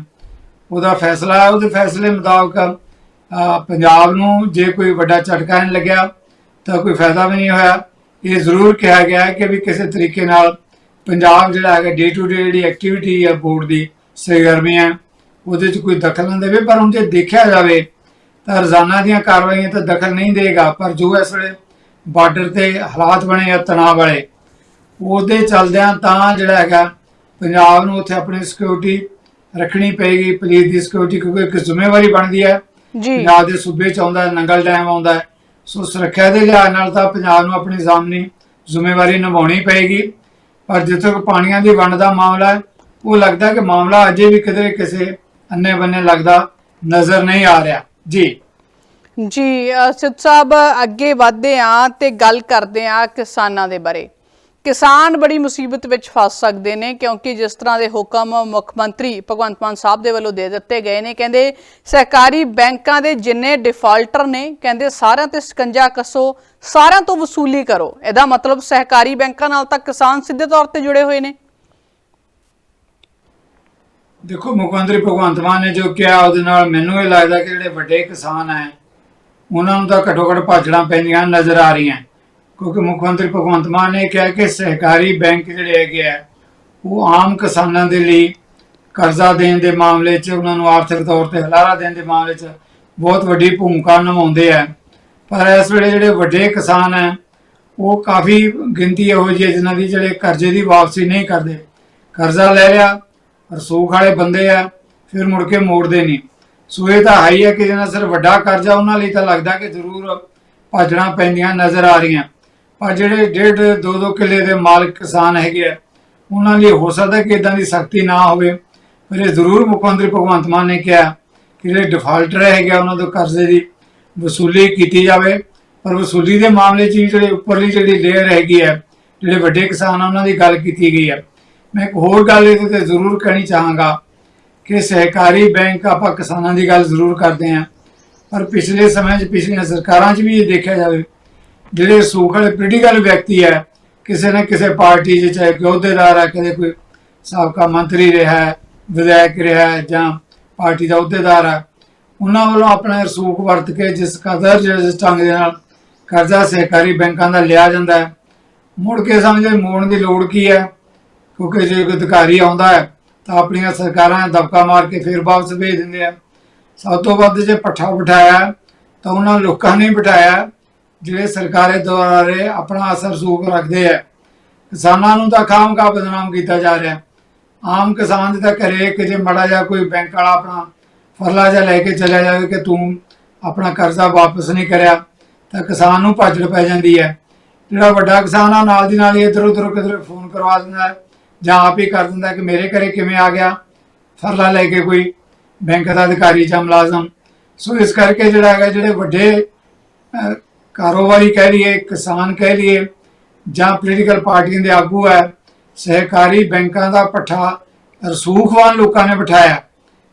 ਉਹਦਾ ਫੈਸਲਾ ਹੈ ਉਹਦੇ ਫੈਸਲੇ ਮੁਤਾਬਕ ਪੰਜਾਬ ਨੂੰ ਜੇ ਕੋਈ ਵੱਡਾ ਝਟਕਾ ਨਹੀਂ ਲੱਗਿਆ ਤਾਂ ਕੋਈ ਫਾਇਦਾ ਵੀ ਨਹੀਂ ਹੋਇਆ। ਇਹ ਜ਼ਰੂਰ ਕਿਹਾ ਗਿਆ ਹੈ ਕਿ ਵੀ ਕਿਸੇ ਤਰੀਕੇ ਨਾਲ ਪੰਜਾਬ ਜਿਹੜਾ ਹੈਗਾ ਡੇ ਟੂ ਡੇ ਜਿਹੜੀ ਐਕਟੀਵਿਟੀ ਹੈ ਬੋਰਡ ਦੀ ਸਰਗਰਮੀਆਂ ਉਹਦੇ 'ਚ ਕੋਈ ਦਖਲ ਨਾ ਦੇਵੇ ਪਰ ਹੁਣ ਜੇ ਦੇਖਿਆ ਜਾਵੇ ਤਾਂ ਰੋਜ਼ਾਨਾ ਦੀਆਂ ਕਾਰਵਾਈਆਂ ਤਾਂ ਦਖਲ ਨਹੀਂ ਦੇਗਾ ਪਰ ਜੋ ਇਸ ਵੇਲੇ ਬਾਰਡਰ ਤੇ ਹਾਲਾਤ ਬਣੇ ਆ ਤਣਾਅ ਵਾਲੇ ਉਹਦੇ ਚੱਲਦਿਆਂ ਤਾਂ ਜਿਹੜਾ ਹੈਗਾ ਪੰਜਾਬ ਨੂੰ ਉੱਥੇ ਆਪਣੀ ਸਿਕਿਉਰਿਟੀ ਰੱਖਣੀ ਪਏਗੀ ਪੁਲਿਸ ਦੀ ਸਿਕਿਉਰਿਟੀ ਕਿਉਂਕਿ ਇੱਕ ਜ਼ਿੰਮੇਵਾਰੀ ਬਣਦੀ ਹੈ ਜੀ ਪੰਜਾਬ ਦੇ ਸੂਬੇ ਚ ਆਉਂਦਾ ਨੰਗਲ ਡੈਮ ਆਉਂਦਾ। ਸੋ ਸੁਰੱਖਿਆ ਦੇ ਲਿਹਾਜ਼ ਨਾਲ ਤਾਂ ਪੰਜਾਬ ਨੂੰ ਆਪਣੀ ਸਾਹਮਣੀ ਜ਼ਿੰਮੇਵਾਰੀ ਨਿਭਾਉਣੀ ਪਏਗੀ ਪਰ ਜਿੱਥੇ ਤੱਕ ਪਾਣੀਆਂ ਦੀ ਵੰਡ ਦਾ ਮਾਮਲਾ ਹੈ, ਉਹ ਲੱਗਦਾ ਕਿ ਮਾਮਲਾ ਅਜੇ ਵੀ ਕਿਤੇ ਕਿਸੇ ਅੰਨੇ ਬੰਨੇ ਲੱਗਦਾ ਨਜ਼ਰ ਨਹੀਂ ਆ ਰਿਹਾ। ਜੀ। ਜੀ ਸਿੱਧ ਸਾਹਿਬ, ਅੱਗੇ ਵਧਦੇ ਆ ਤੇ ਗੱਲ ਕਰਦੇ ਆ ਕਿਸਾਨਾਂ ਦੇ ਬਾਰੇ। ਕਿਸਾਨ ਬੜੀ ਮੁਸੀਬਤ ਵਿੱਚ ਫਸ ਸਕਦੇ ਨੇ ਕਿਉਂਕਿ ਜਿਸ ਤਰ੍ਹਾਂ ਦੇ ਹੁਕਮ ਮੁੱਖ ਮੰਤਰੀ ਭਗਵੰਤ ਮਾਨ ਸਾਹਿਬ ਦੇ ਵੱਲੋਂ ਦੇ ਦਿੱਤੇ ਗਏ ਨੇ, ਕਹਿੰਦੇ ਸਹਿਕਾਰੀ ਬੈਂਕਾਂ ਦੇ ਜਿੰਨੇ ਡਿਫਾਲਟਰ ਨੇ, ਕਹਿੰਦੇ ਸਾਰਿਆਂ ਤੇ ਸਕੰਜਾ ਕੱਸੋ, ਸਾਰਿਆਂ ਤੋਂ ਵਸੂਲੀ ਕਰੋ। ਇਹਦਾ ਮਤਲਬ ਸਹਿਕਾਰੀ ਬੈਂਕਾਂ ਨਾਲ ਤਾਂ ਕਿਸਾਨ ਸਿੱਧੇ ਤੌਰ ਤੇ ਜੁੜੇ ਹੋਏ ਨੇ। ਦੇਖੋ, ਮੁੱਖ ਮੰਤਰੀ ਭਗਵੰਤ ਮਾਨ ਨੇ ਜੋ ਕਿਹਾ, ਉਹਦੇ ਨਾਲ ਮੈਨੂੰ ਇਹ ਲੱਗਦਾ ਕਿ ਜਿਹੜੇ ਵੱਡੇ ਕਿਸਾਨ ਹੈ, ਉਹਨਾਂ ਨੂੰ ਤਾਂ ਘੱਟੋ ਘੱਟ ਭਾਜੜਾਂ ਪੈਂਦੀਆਂ ਨਜ਼ਰ ਆ ਰਹੀਆਂ। ਕਿਉਂਕਿ ਮੁੱਖ ਮੰਤਰੀ ਭਗਵੰਤ ਮਾਨ ਨੇ ਕਿਹਾ ਕਿ ਸਹਿਕਾਰੀ ਬੈਂਕ ਜਿਹੜੇ ਹੈਗੇ ਆ, ਉਹ ਆਮ ਕਿਸਾਨਾਂ ਦੇ ਲਈ ਕਰਜ਼ਾ ਦੇਣ ਦੇ ਮਾਮਲੇ 'ਚ, ਉਹਨਾਂ ਨੂੰ ਆਰਥਿਕ ਤੌਰ ਤੇ ਹਲਾਰਾ ਦੇਣ ਦੇ ਮਾਮਲੇ 'ਚ ਬਹੁਤ ਵੱਡੀ ਭੂਮਿਕਾ ਨਿਭਾਉਂਦੇ ਆ। ਪਰ ਇਸ ਵੇਲੇ ਜਿਹੜੇ ਵੱਡੇ ਕਿਸਾਨ ਹੈ ਉਹ ਕਾਫੀ ਗਿਣਤੀ ਇਹੋ ਜਿਹੀ ਹੈ ਜਿਨ੍ਹਾਂ ਦੀ ਜਿਹੜੇ ਕਰਜ਼ੇ ਦੀ ਵਾਪਸੀ ਨਹੀਂ ਕਰਦੇ। ਕਰਜ਼ਾ ਲੈ ਲਿਆ ਰਸੂਖ ਵਾਲੇ ਬੰਦੇ ਆ, ਫਿਰ ਮੁੜ ਕੇ ਮੋੜਦੇ ਨਹੀਂ। ਸੋ ਇਹ ਤਾਂ ਹਾਈ ਹੈ ਕਿ ਜਿਹਨਾਂ ਸਿਰ ਵੱਡਾ ਕਰਜ਼ਾ ਉਹਨਾਂ ਲਈ ਤਾਂ ਲੱਗਦਾ ਕਿ ਜ਼ਰੂਰ ਭਾਜਣਾ ਪੈਂਦੀਆਂ ਨਜ਼ਰ ਆ ਰਹੀਆਂ। ਪਰ ਜਿਹੜੇ ਡੇਢ ਦੋ ਦੋ ਕਿੱਲੇ ਦੇ ਮਾਲਕ ਕਿਸਾਨ ਹੈਗੇ ਆ ਉਹਨਾਂ ਲਈ ਹੋ ਸਕਦਾ ਕਿ ਇਦਾਂ ਦੀ ਸਖਤੀ ਨਾ ਹੋਵੇ। ਪਰ ਇਹ ਜ਼ਰੂਰ ਮੁੱਖ ਮੰਤਰੀ ਭਗਵੰਤ ਮਾਨ ਨੇ ਕਿਹਾ ਕਿ ਜਿਹੜੇ ਡਿਫਾਲਟਰ ਹੈਗੇ ਆ, ਉਹਨਾਂ ਤੋਂ ਕਰਜ਼ੇ ਦੀ ਵਸੂਲੀ ਕੀਤੀ ਜਾਵੇ। ਪਰ ਵਸੂਲੀ ਦੇ ਮਾਮਲੇ 'ਚ ਵੀ ਜਿਹੜੇ ਉੱਪਰਲੀ ਜਿਹੜੀ ਲੇਅਰ ਹੈਗੀ ਹੈ ਜਿਹੜੇ ਵੱਡੇ ਕਿਸਾਨ ਆ ਉਹਨਾਂ ਦੀ ਗੱਲ ਕੀਤੀ ਗਈ ਹੈ ਮੈਂ ਇੱਕ ਹੋਰ ਗੱਲ ਇਹਦੇ ਤੇ ਜ਼ਰੂਰ ਕਹਿਣੀ ਚਾਹਾਂਗਾ ਕਿ ਸਹਿਕਾਰੀ ਬੈਂਕ ਆਪਾਂ ਕਿਸਾਨਾਂ ਦੀ ਗੱਲ ਜ਼ਰੂਰ ਕਰਦੇ ਹਾਂ ਪਰ ਪਿਛਲੇ ਸਮੇਂ 'ਚ ਪਿਛਲੀਆਂ ਸਰਕਾਰਾਂ 'ਚ ਵੀ ਇਹ ਦੇਖਿਆ ਜਾਵੇ ਜਿਹੜੇ ਸੂਖ ਵਾਲੇ ਪੋਲੀਟੀਕਲ ਵਿਅਕਤੀ ਹੈ, ਕਿਸੇ ਨਾ ਕਿਸੇ ਪਾਰਟੀ 'ਚ, ਚਾਹੇ ਕੋਈ ਅਹੁਦੇਦਾਰ ਹੈ ਕਦੇ ਕੋਈ ਸਾਬਕਾ ਮੰਤਰੀ ਰਿਹਾ ਹੈ, ਵਿਧਾਇਕ ਰਿਹਾ ਹੈ, ਜਾਂ ਪਾਰਟੀ ਦਾ ਅਹੁਦੇਦਾਰ ਹੈ, ਉਹਨਾਂ ਵੱਲੋਂ ਆਪਣਾ ਰਸੂਖ ਵਰਤ ਕੇ ਜਿਸ ਕਦਰ, ਜਿਸ ਢੰਗ ਦੇ ਨਾਲ ਕਰਜ਼ਾ ਸਹਿਕਾਰੀ ਬੈਂਕਾਂ ਦਾ ਲਿਆ ਜਾਂਦਾ ਹੈ, ਮੁੜ ਕੇ ਸਮਝੇ ਮੋੜਨ ਦੀ ਲੋੜ ਕੀ ਹੈ, ਕਿਉਂਕਿ ਜੇ ਕੋਈ ਅਧਿਕਾਰੀ ਆਉਂਦਾ ਹੈ, ਤਾਂ ਆਪਣੀਆਂ ਸਰਕਾਰਾਂ ਦਬਕਾ ਮਾਰ ਕੇ ਫਿਰ ਵਾਪਸ ਭੇਜ ਦਿੰਦੇ ਆ। ਸਭ ਤੋਂ ਵੱਧ ਜੇ ਪੱਠਾ ਬਿਠਾਇਆ, ਤਾਂ ਉਹਨਾਂ ਲੋਕਾਂ ਨੇ ਬਿਠਾਇਆ ਜਿਹੜੇ ਸਰਕਾਰੇ ਦੁਆਰੇ ਆਪਣਾ ਅਸਰ ਸੂਖ ਰੱਖਦੇ ਆ। ਕਿਸਾਨਾਂ ਨੂੰ ਤਾਂ ਖਾਮਖਾ ਬਦਨਾਮ ਕੀਤਾ ਜਾ ਰਿਹਾ। ਆਮ ਕਿਸਾਨ ਦੇ ਤਾਂ ਘਰੇ ਕਿ ਜੇ ਮੜਾ ਜਾ ਕੋਈ ਬੈਂਕ ਵਾਲਾ ਆਪਣਾ ਫਰਲਾ ਜਾ ਲੈ ਕੇ ਚਲਿਆ ਜਾਵੇ ਕਿ ਤੂੰ ਆਪਣਾ ਕਰਜ਼ਾ ਵਾਪਸ ਨਹੀਂ ਕਰਿਆ, ਤਾਂ ਕਿਸਾਨ ਨੂੰ ਭਾਜੜ ਪੈ ਜਾਂਦੀ ਹੈ। ਜਿਹੜਾ ਵੱਡਾ ਕਿਸਾਨ ਆ, ਨਾਲ ਦੀ ਨਾਲ ਹੀ ਇੱਧਰ ਉੱਧਰ ਕਿਧਰ ਫੋਨ ਕਰਵਾ ਦਿੰਦਾ ਜਾਂ ਆਪ ਹੀ ਕਰ ਦਿੰਦਾ ਕਿ ਮੇਰੇ ਘਰੇ ਕਿਵੇਂ ਆ ਗਿਆ? ਫਰਲਾ ਲੈ ਕੇ ਕੋਈ ਬੈਂਕ ਦਾ ਅਧਿਕਾਰੀ ਜਾਂ ਮੁਲਾਜ਼ਮ। ਸੋ ਇਸ ਕਰਕੇ ਜਿਹੜਾ ਹੈਗਾ, ਜਿਹੜੇ ਵੱਡੇ ਕਾਰੋਬਾਰੀ ਕਹਿ ਲਈਏ, ਕਿਸਾਨ ਕਹਿ ਲਈਏ, ਜਾਂ ਪੋਲੀਟੀਕਲ ਪਾਰਟੀਆਂ ਦੇ ਆਗੂ ਹੈ, ਸਹਿਕਾਰੀ ਬੈਂਕਾਂ ਦਾ ਪੱਠਾ ਰਸੂਖਵਾਨ ਲੋਕਾਂ ਨੇ ਬਿਠਾਇਆ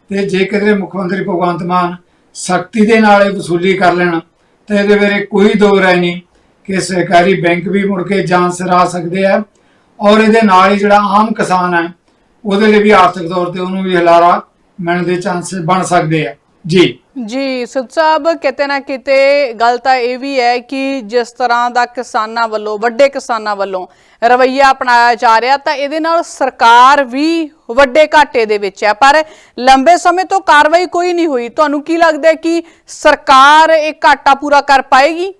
ਤੇ ਜੇ ਕਿਤੇ ਮੁੱਖ ਮੰਤਰੀ ਭਗਵੰਤ ਮਾਨ ਸਖਤੀ ਦੇ ਨਾਲ ਇਹ ਵਸੂਲੀ ਕਰ ਲੈਣ, ਤਾਂ ਇਹਦੇ ਬਾਰੇ ਕੋਈ ਦੋ ਰਾਏ ਨਹੀਂ ਕਿ ਸਹਿਕਾਰੀ ਬੈਂਕ ਵੀ ਮੁੜ ਕੇ ਜਾਂਚ ਸਰਾ ਸਕਦੇ ਆ ਔਰ ਇਹਦੇ ਨਾਲ ਹੀ ਜਿਹੜਾ ਆਮ ਕਿਸਾਨ ਹੈ, ਉਹਦੇ ਲਈ ਵੀ ਆਰਥਿਕ ਤੌਰ ਤੇ ਉਹਨੂੰ ਵੀ ਹਲਾਰਾ ਮਿਲਣ ਦੇ ਚਾਂਸ ਬਣ ਸਕਦੇ ਆ ਜੀ। ਜੀ ਸੁਦ ਸਾਹਿਬ ਕਿਤੇ ਨਾ ਕਿਤੇ ਗੱਲ ਤਾਂ ਇਹ ਵੀ ਹੈ ਕਿ ਜਿਸ ਤਰ੍ਹਾਂ ਦਾ ਕਿਸਾਨਾਂ ਵੱਲੋਂ ਵੱਡੇ ਕਿਸਾਨਾਂ ਵੱਲੋਂ ਰਵੱਈਆ ਅਪਣਾਇਆ ਜਾ ਰਿਹਾ ਤਾਂ ਇਹਦੇ ਨਾਲ ਸਰਕਾਰ ਵੀ ਵੱਡੇ ਘਾਟੇ ਦੇ ਵਿੱਚ ਹੈ। ਪਰ ਲੰਬੇ ਸਮੇਂ ਤੋਂ ਕਾਰਵਾਈ ਕੋਈ ਨਹੀਂ ਹੋਈ। ਤੁਹਾਨੂੰ ਕੀ ਲੱਗਦਾ ਹੈ ਕਿ ਸਰਕਾਰ ਇਹ ਘਾਟਾ ਪੂਰਾ ਕਰ ਪਾਏਗੀ?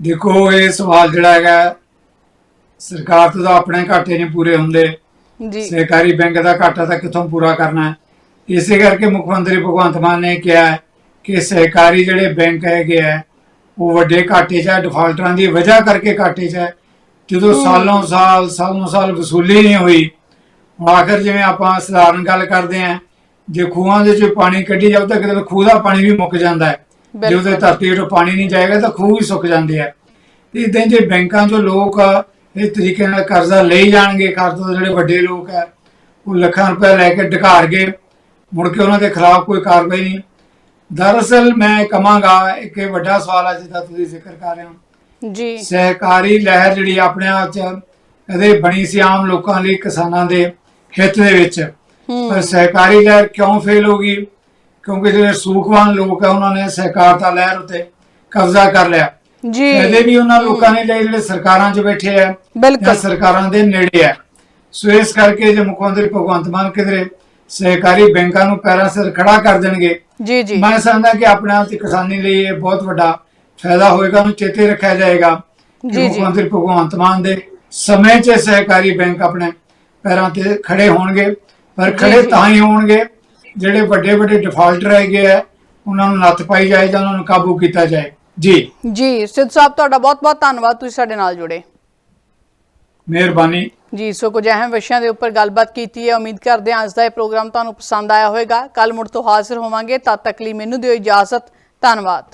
ਦੇਖੋ ਇਹ ਸਵਾਲ ਜਿਹੜਾ ਹੈਗਾ ਸਰਕਾਰ ਤੋਂ ਤਾਂ ਆਪਣੇ ਘਾਟੇ ਨਹੀਂ ਪੂਰੇ ਹੁੰਦੇ। ਜੀ। ਸਹਿਕਾਰੀ ਬੈਂਕ ਦਾ ਘਾਟਾ ਤਾਂ ਕਿੱਥੋਂ ਪੂਰਾ ਕਰਨਾ ਹੈ? ਇਸੇ ਕਰਕੇ ਮੁੱਖ ਮੰਤਰੀ ਭਗਵੰਤ ਮਾਨ ਨੇ ਕਿਹਾ ਹੈ ਕਿ ਸਹਿਕਾਰੀ ਜਿਹੜੇ ਬੈਂਕ ਹੈਗੇ ਆ ਉਹ ਵੱਡੇ ਘਾਟੇ 'ਚ ਹੈ ਡਿਫਾਲਟਰਾਂ ਦੀ ਵਜ੍ਹਾ ਕਰਕੇ ਘਾਟੇ 'ਚ ਹੈ। ਜਦੋਂ ਸਾਲੋਂ ਸਾਲ ਸਾਲੋਂ ਸਾਲ ਵਸੂਲੀ ਨਹੀਂ ਹੋਈ ਆਖਰ ਜਿਵੇਂ ਆਪਾਂ ਸਧਾਰਨ ਗੱਲ ਕਰਦੇ ਆਂ ਜੇ ਖੂਹਾਂ ਦੇ ਚ ਪਾਣੀ ਕੱਢੀ ਜਾਊ ਤਾਂ ਕਿਤੇ ਖੂਹ ਦਾ ਪਾਣੀ ਵੀ ਮੁੱਕ ਜਾਂਦਾ ਹੈ। ਜੇ। ਉਹਦੇ ਧਰਤੀ ਹੇਠੋਂ ਪਾਣੀ ਨਹੀਂ ਜਾਏਗਾ ਤਾਂ ਖੂਹ ਵੀ ਸੁੱਕ ਜਾਂਦੇ ਆ। ਇਦਾਂ ਜੇ ਬੈਂਕਾਂ 'ਚੋਂ ਲੋਕ ਇਸ ਤਰੀਕੇ ਨਾਲ ਕਰਜ਼ਾ ਲਈ ਜਾਣਗੇ ਤੌਰ ਤੇ ਜਿਹੜੇ ਵੱਡੇ ਲੋਕ ਆ ਉਹ ਲੱਖਾਂ ਰੁਪਏ ਲੈ ਕੇ ਢਕਾਰ ਗਏ। ਮੁੜ ਕੇ ਉਹਨਾਂ ਦੇ ਖਿਲਾਫ ਕੋਈ ਕਾਰਵਾਈ ਨਹੀਂ। ਦਰਅਸਲ ਮੈਂ ਕਹਾਂਗਾ ਇੱਕ ਇਹ ਵੱਡਾ ਸਵਾਲ ਹੈ ਜਿਹਦਾ ਤੁਸੀਂ ਜ਼ਿਕਰ ਕਰ ਰਹੇ ਹੋ। ਜੀ। ਸਹਿਕਾਰੀ ਲਹਿਰ ਜਿਹੜੀ ਆਪਣੇ ਆਪ ਚ ਕਦੇ ਬਣੀ ਸੀ ਆਮ ਲੋਕਾਂ ਲਈ ਕਿਸਾਨਾਂ ਦੇ ਹਿੱਤ ਦੇ ਵਿੱਚ। ਹੂੰ। ਪਰ ਸਹਿਕਾਰੀ ਲਹਿਰ ਕਿਉਂ ਫੇਲ ਹੋ ਗਈ? ਕਿਉਂਕਿ ਜਿਹੜੇ ਸੂਖਵਾਨ ਲੋਕ ਆ ਉਹਨਾਂ ਨੇ ਸਹਿਕਾਰਤਾ ਲਹਿਰ ਉੱਤੇ ਕਬਜ਼ਾ ਕਰ ਲਿਆ। ਜੀ। ਇਹਦੇ ਵੀ ਉਹਨਾਂ ਲੋਕਾਂ ਨੇ ਲਏ ਜਿਹੜੇ ਸਰਕਾਰਾਂ 'ਚ ਬੈਠੇ ਆ ਜਾਂ ਬਿਲਕੁਲ। ਸਰਕਾਰਾਂ ਦੇ ਨੇੜੇ ਆ। ਸੋ ਇਸ ਕਰਕੇ ਜੇ ਮੁੱਖ ਮੰਤਰੀ ਭਗਵੰਤ ਮਾਨ ਕਿਧਰੇ ਸਹਿਕਾਰੀ ਬੈਂਕਾਂ ਨੂੰ ਪੈਰਾਂ ਸਿਰ ਖੜਾ ਕਰ ਦੇਣਗੇ ਜੀ ਜੀ। ਮੈਂ ਸਮਝਦਾ ਕਿ ਆਪਣੇ ਆਪ ਤੇ ਕਿਸਾਨੀ ਲਈ ਇਹ ਬਹੁਤ ਵੱਡਾ ਫਾਇਦਾ ਹੋਏਗਾ ਉਹਨੂੰ ਚੇਤੇ ਰੱਖਿਆ ਜਾਏਗਾ ਕਿ ਜੀ, ਮੁੱਖ ਜੀ। ਮੰਤਰੀ ਭਗਵੰਤ ਮਾਨ ਦੇ ਸਮੇਂ 'ਚ ਸਹਿਕਾਰੀ ਬੈਂਕ ਆਪਣੇ ਪੈਰਾਂ ਤੇ ਖੜੇ ਹੋਣਗੇ ਪਰ ਖੜੇ ਜੀ। ਤਾਂ ਹੀ ਹੋਣਗੇ ਜਿਹੜੇ ਵੱਡੇ ਵੱਡੇ ਡਿਫਾਲਟਰ ਹੈਗੇ ਆ ਉਹਨਾਂ ਨੂੰ ਨੱਥ ਪਾਈ ਜਾਏ ਜਾਂ ਉਹਨਾਂ ਨੂੰ ਕਾਬੂ ਕੀਤਾ ਜਾਏ। ਜੀ। ਜੀ ਸਿੱਧ ਸਾਹਿਬ ਤੁਹਾਡਾ ਬਹੁਤ ਬਹੁਤ ਧੰਨਵਾਦ ਤੁਸੀਂ ਸਾਡੇ ਨਾਲ ਜੁੜੇ। ਮਿਹਰਬਾਨੀ। ਜੀ ਸੋ ਕੁਝ ਅਹਿਮ ਵਿਸ਼ਿਆਂ ਦੇ ਉੱਪਰ ਗੱਲਬਾਤ ਕੀਤੀ ਹੈ। ਉਮੀਦ ਕਰਦੇ ਹਾਂ ਅੱਜ ਦਾ ਇਹ ਪ੍ਰੋਗਰਾਮ ਤੁਹਾਨੂੰ ਪਸੰਦ ਆਇਆ ਹੋਵੇਗਾ। ਕੱਲ ਮੁੜ ਤੋਂ ਹਾਜ਼ਰ ਹੋਵਾਂਗੇ। ਤਦ ਤੱਕ ਲਈ ਮੈਨੂੰ ਦਿਓ ਇਜਾਜ਼ਤ। ਧੰਨਵਾਦ।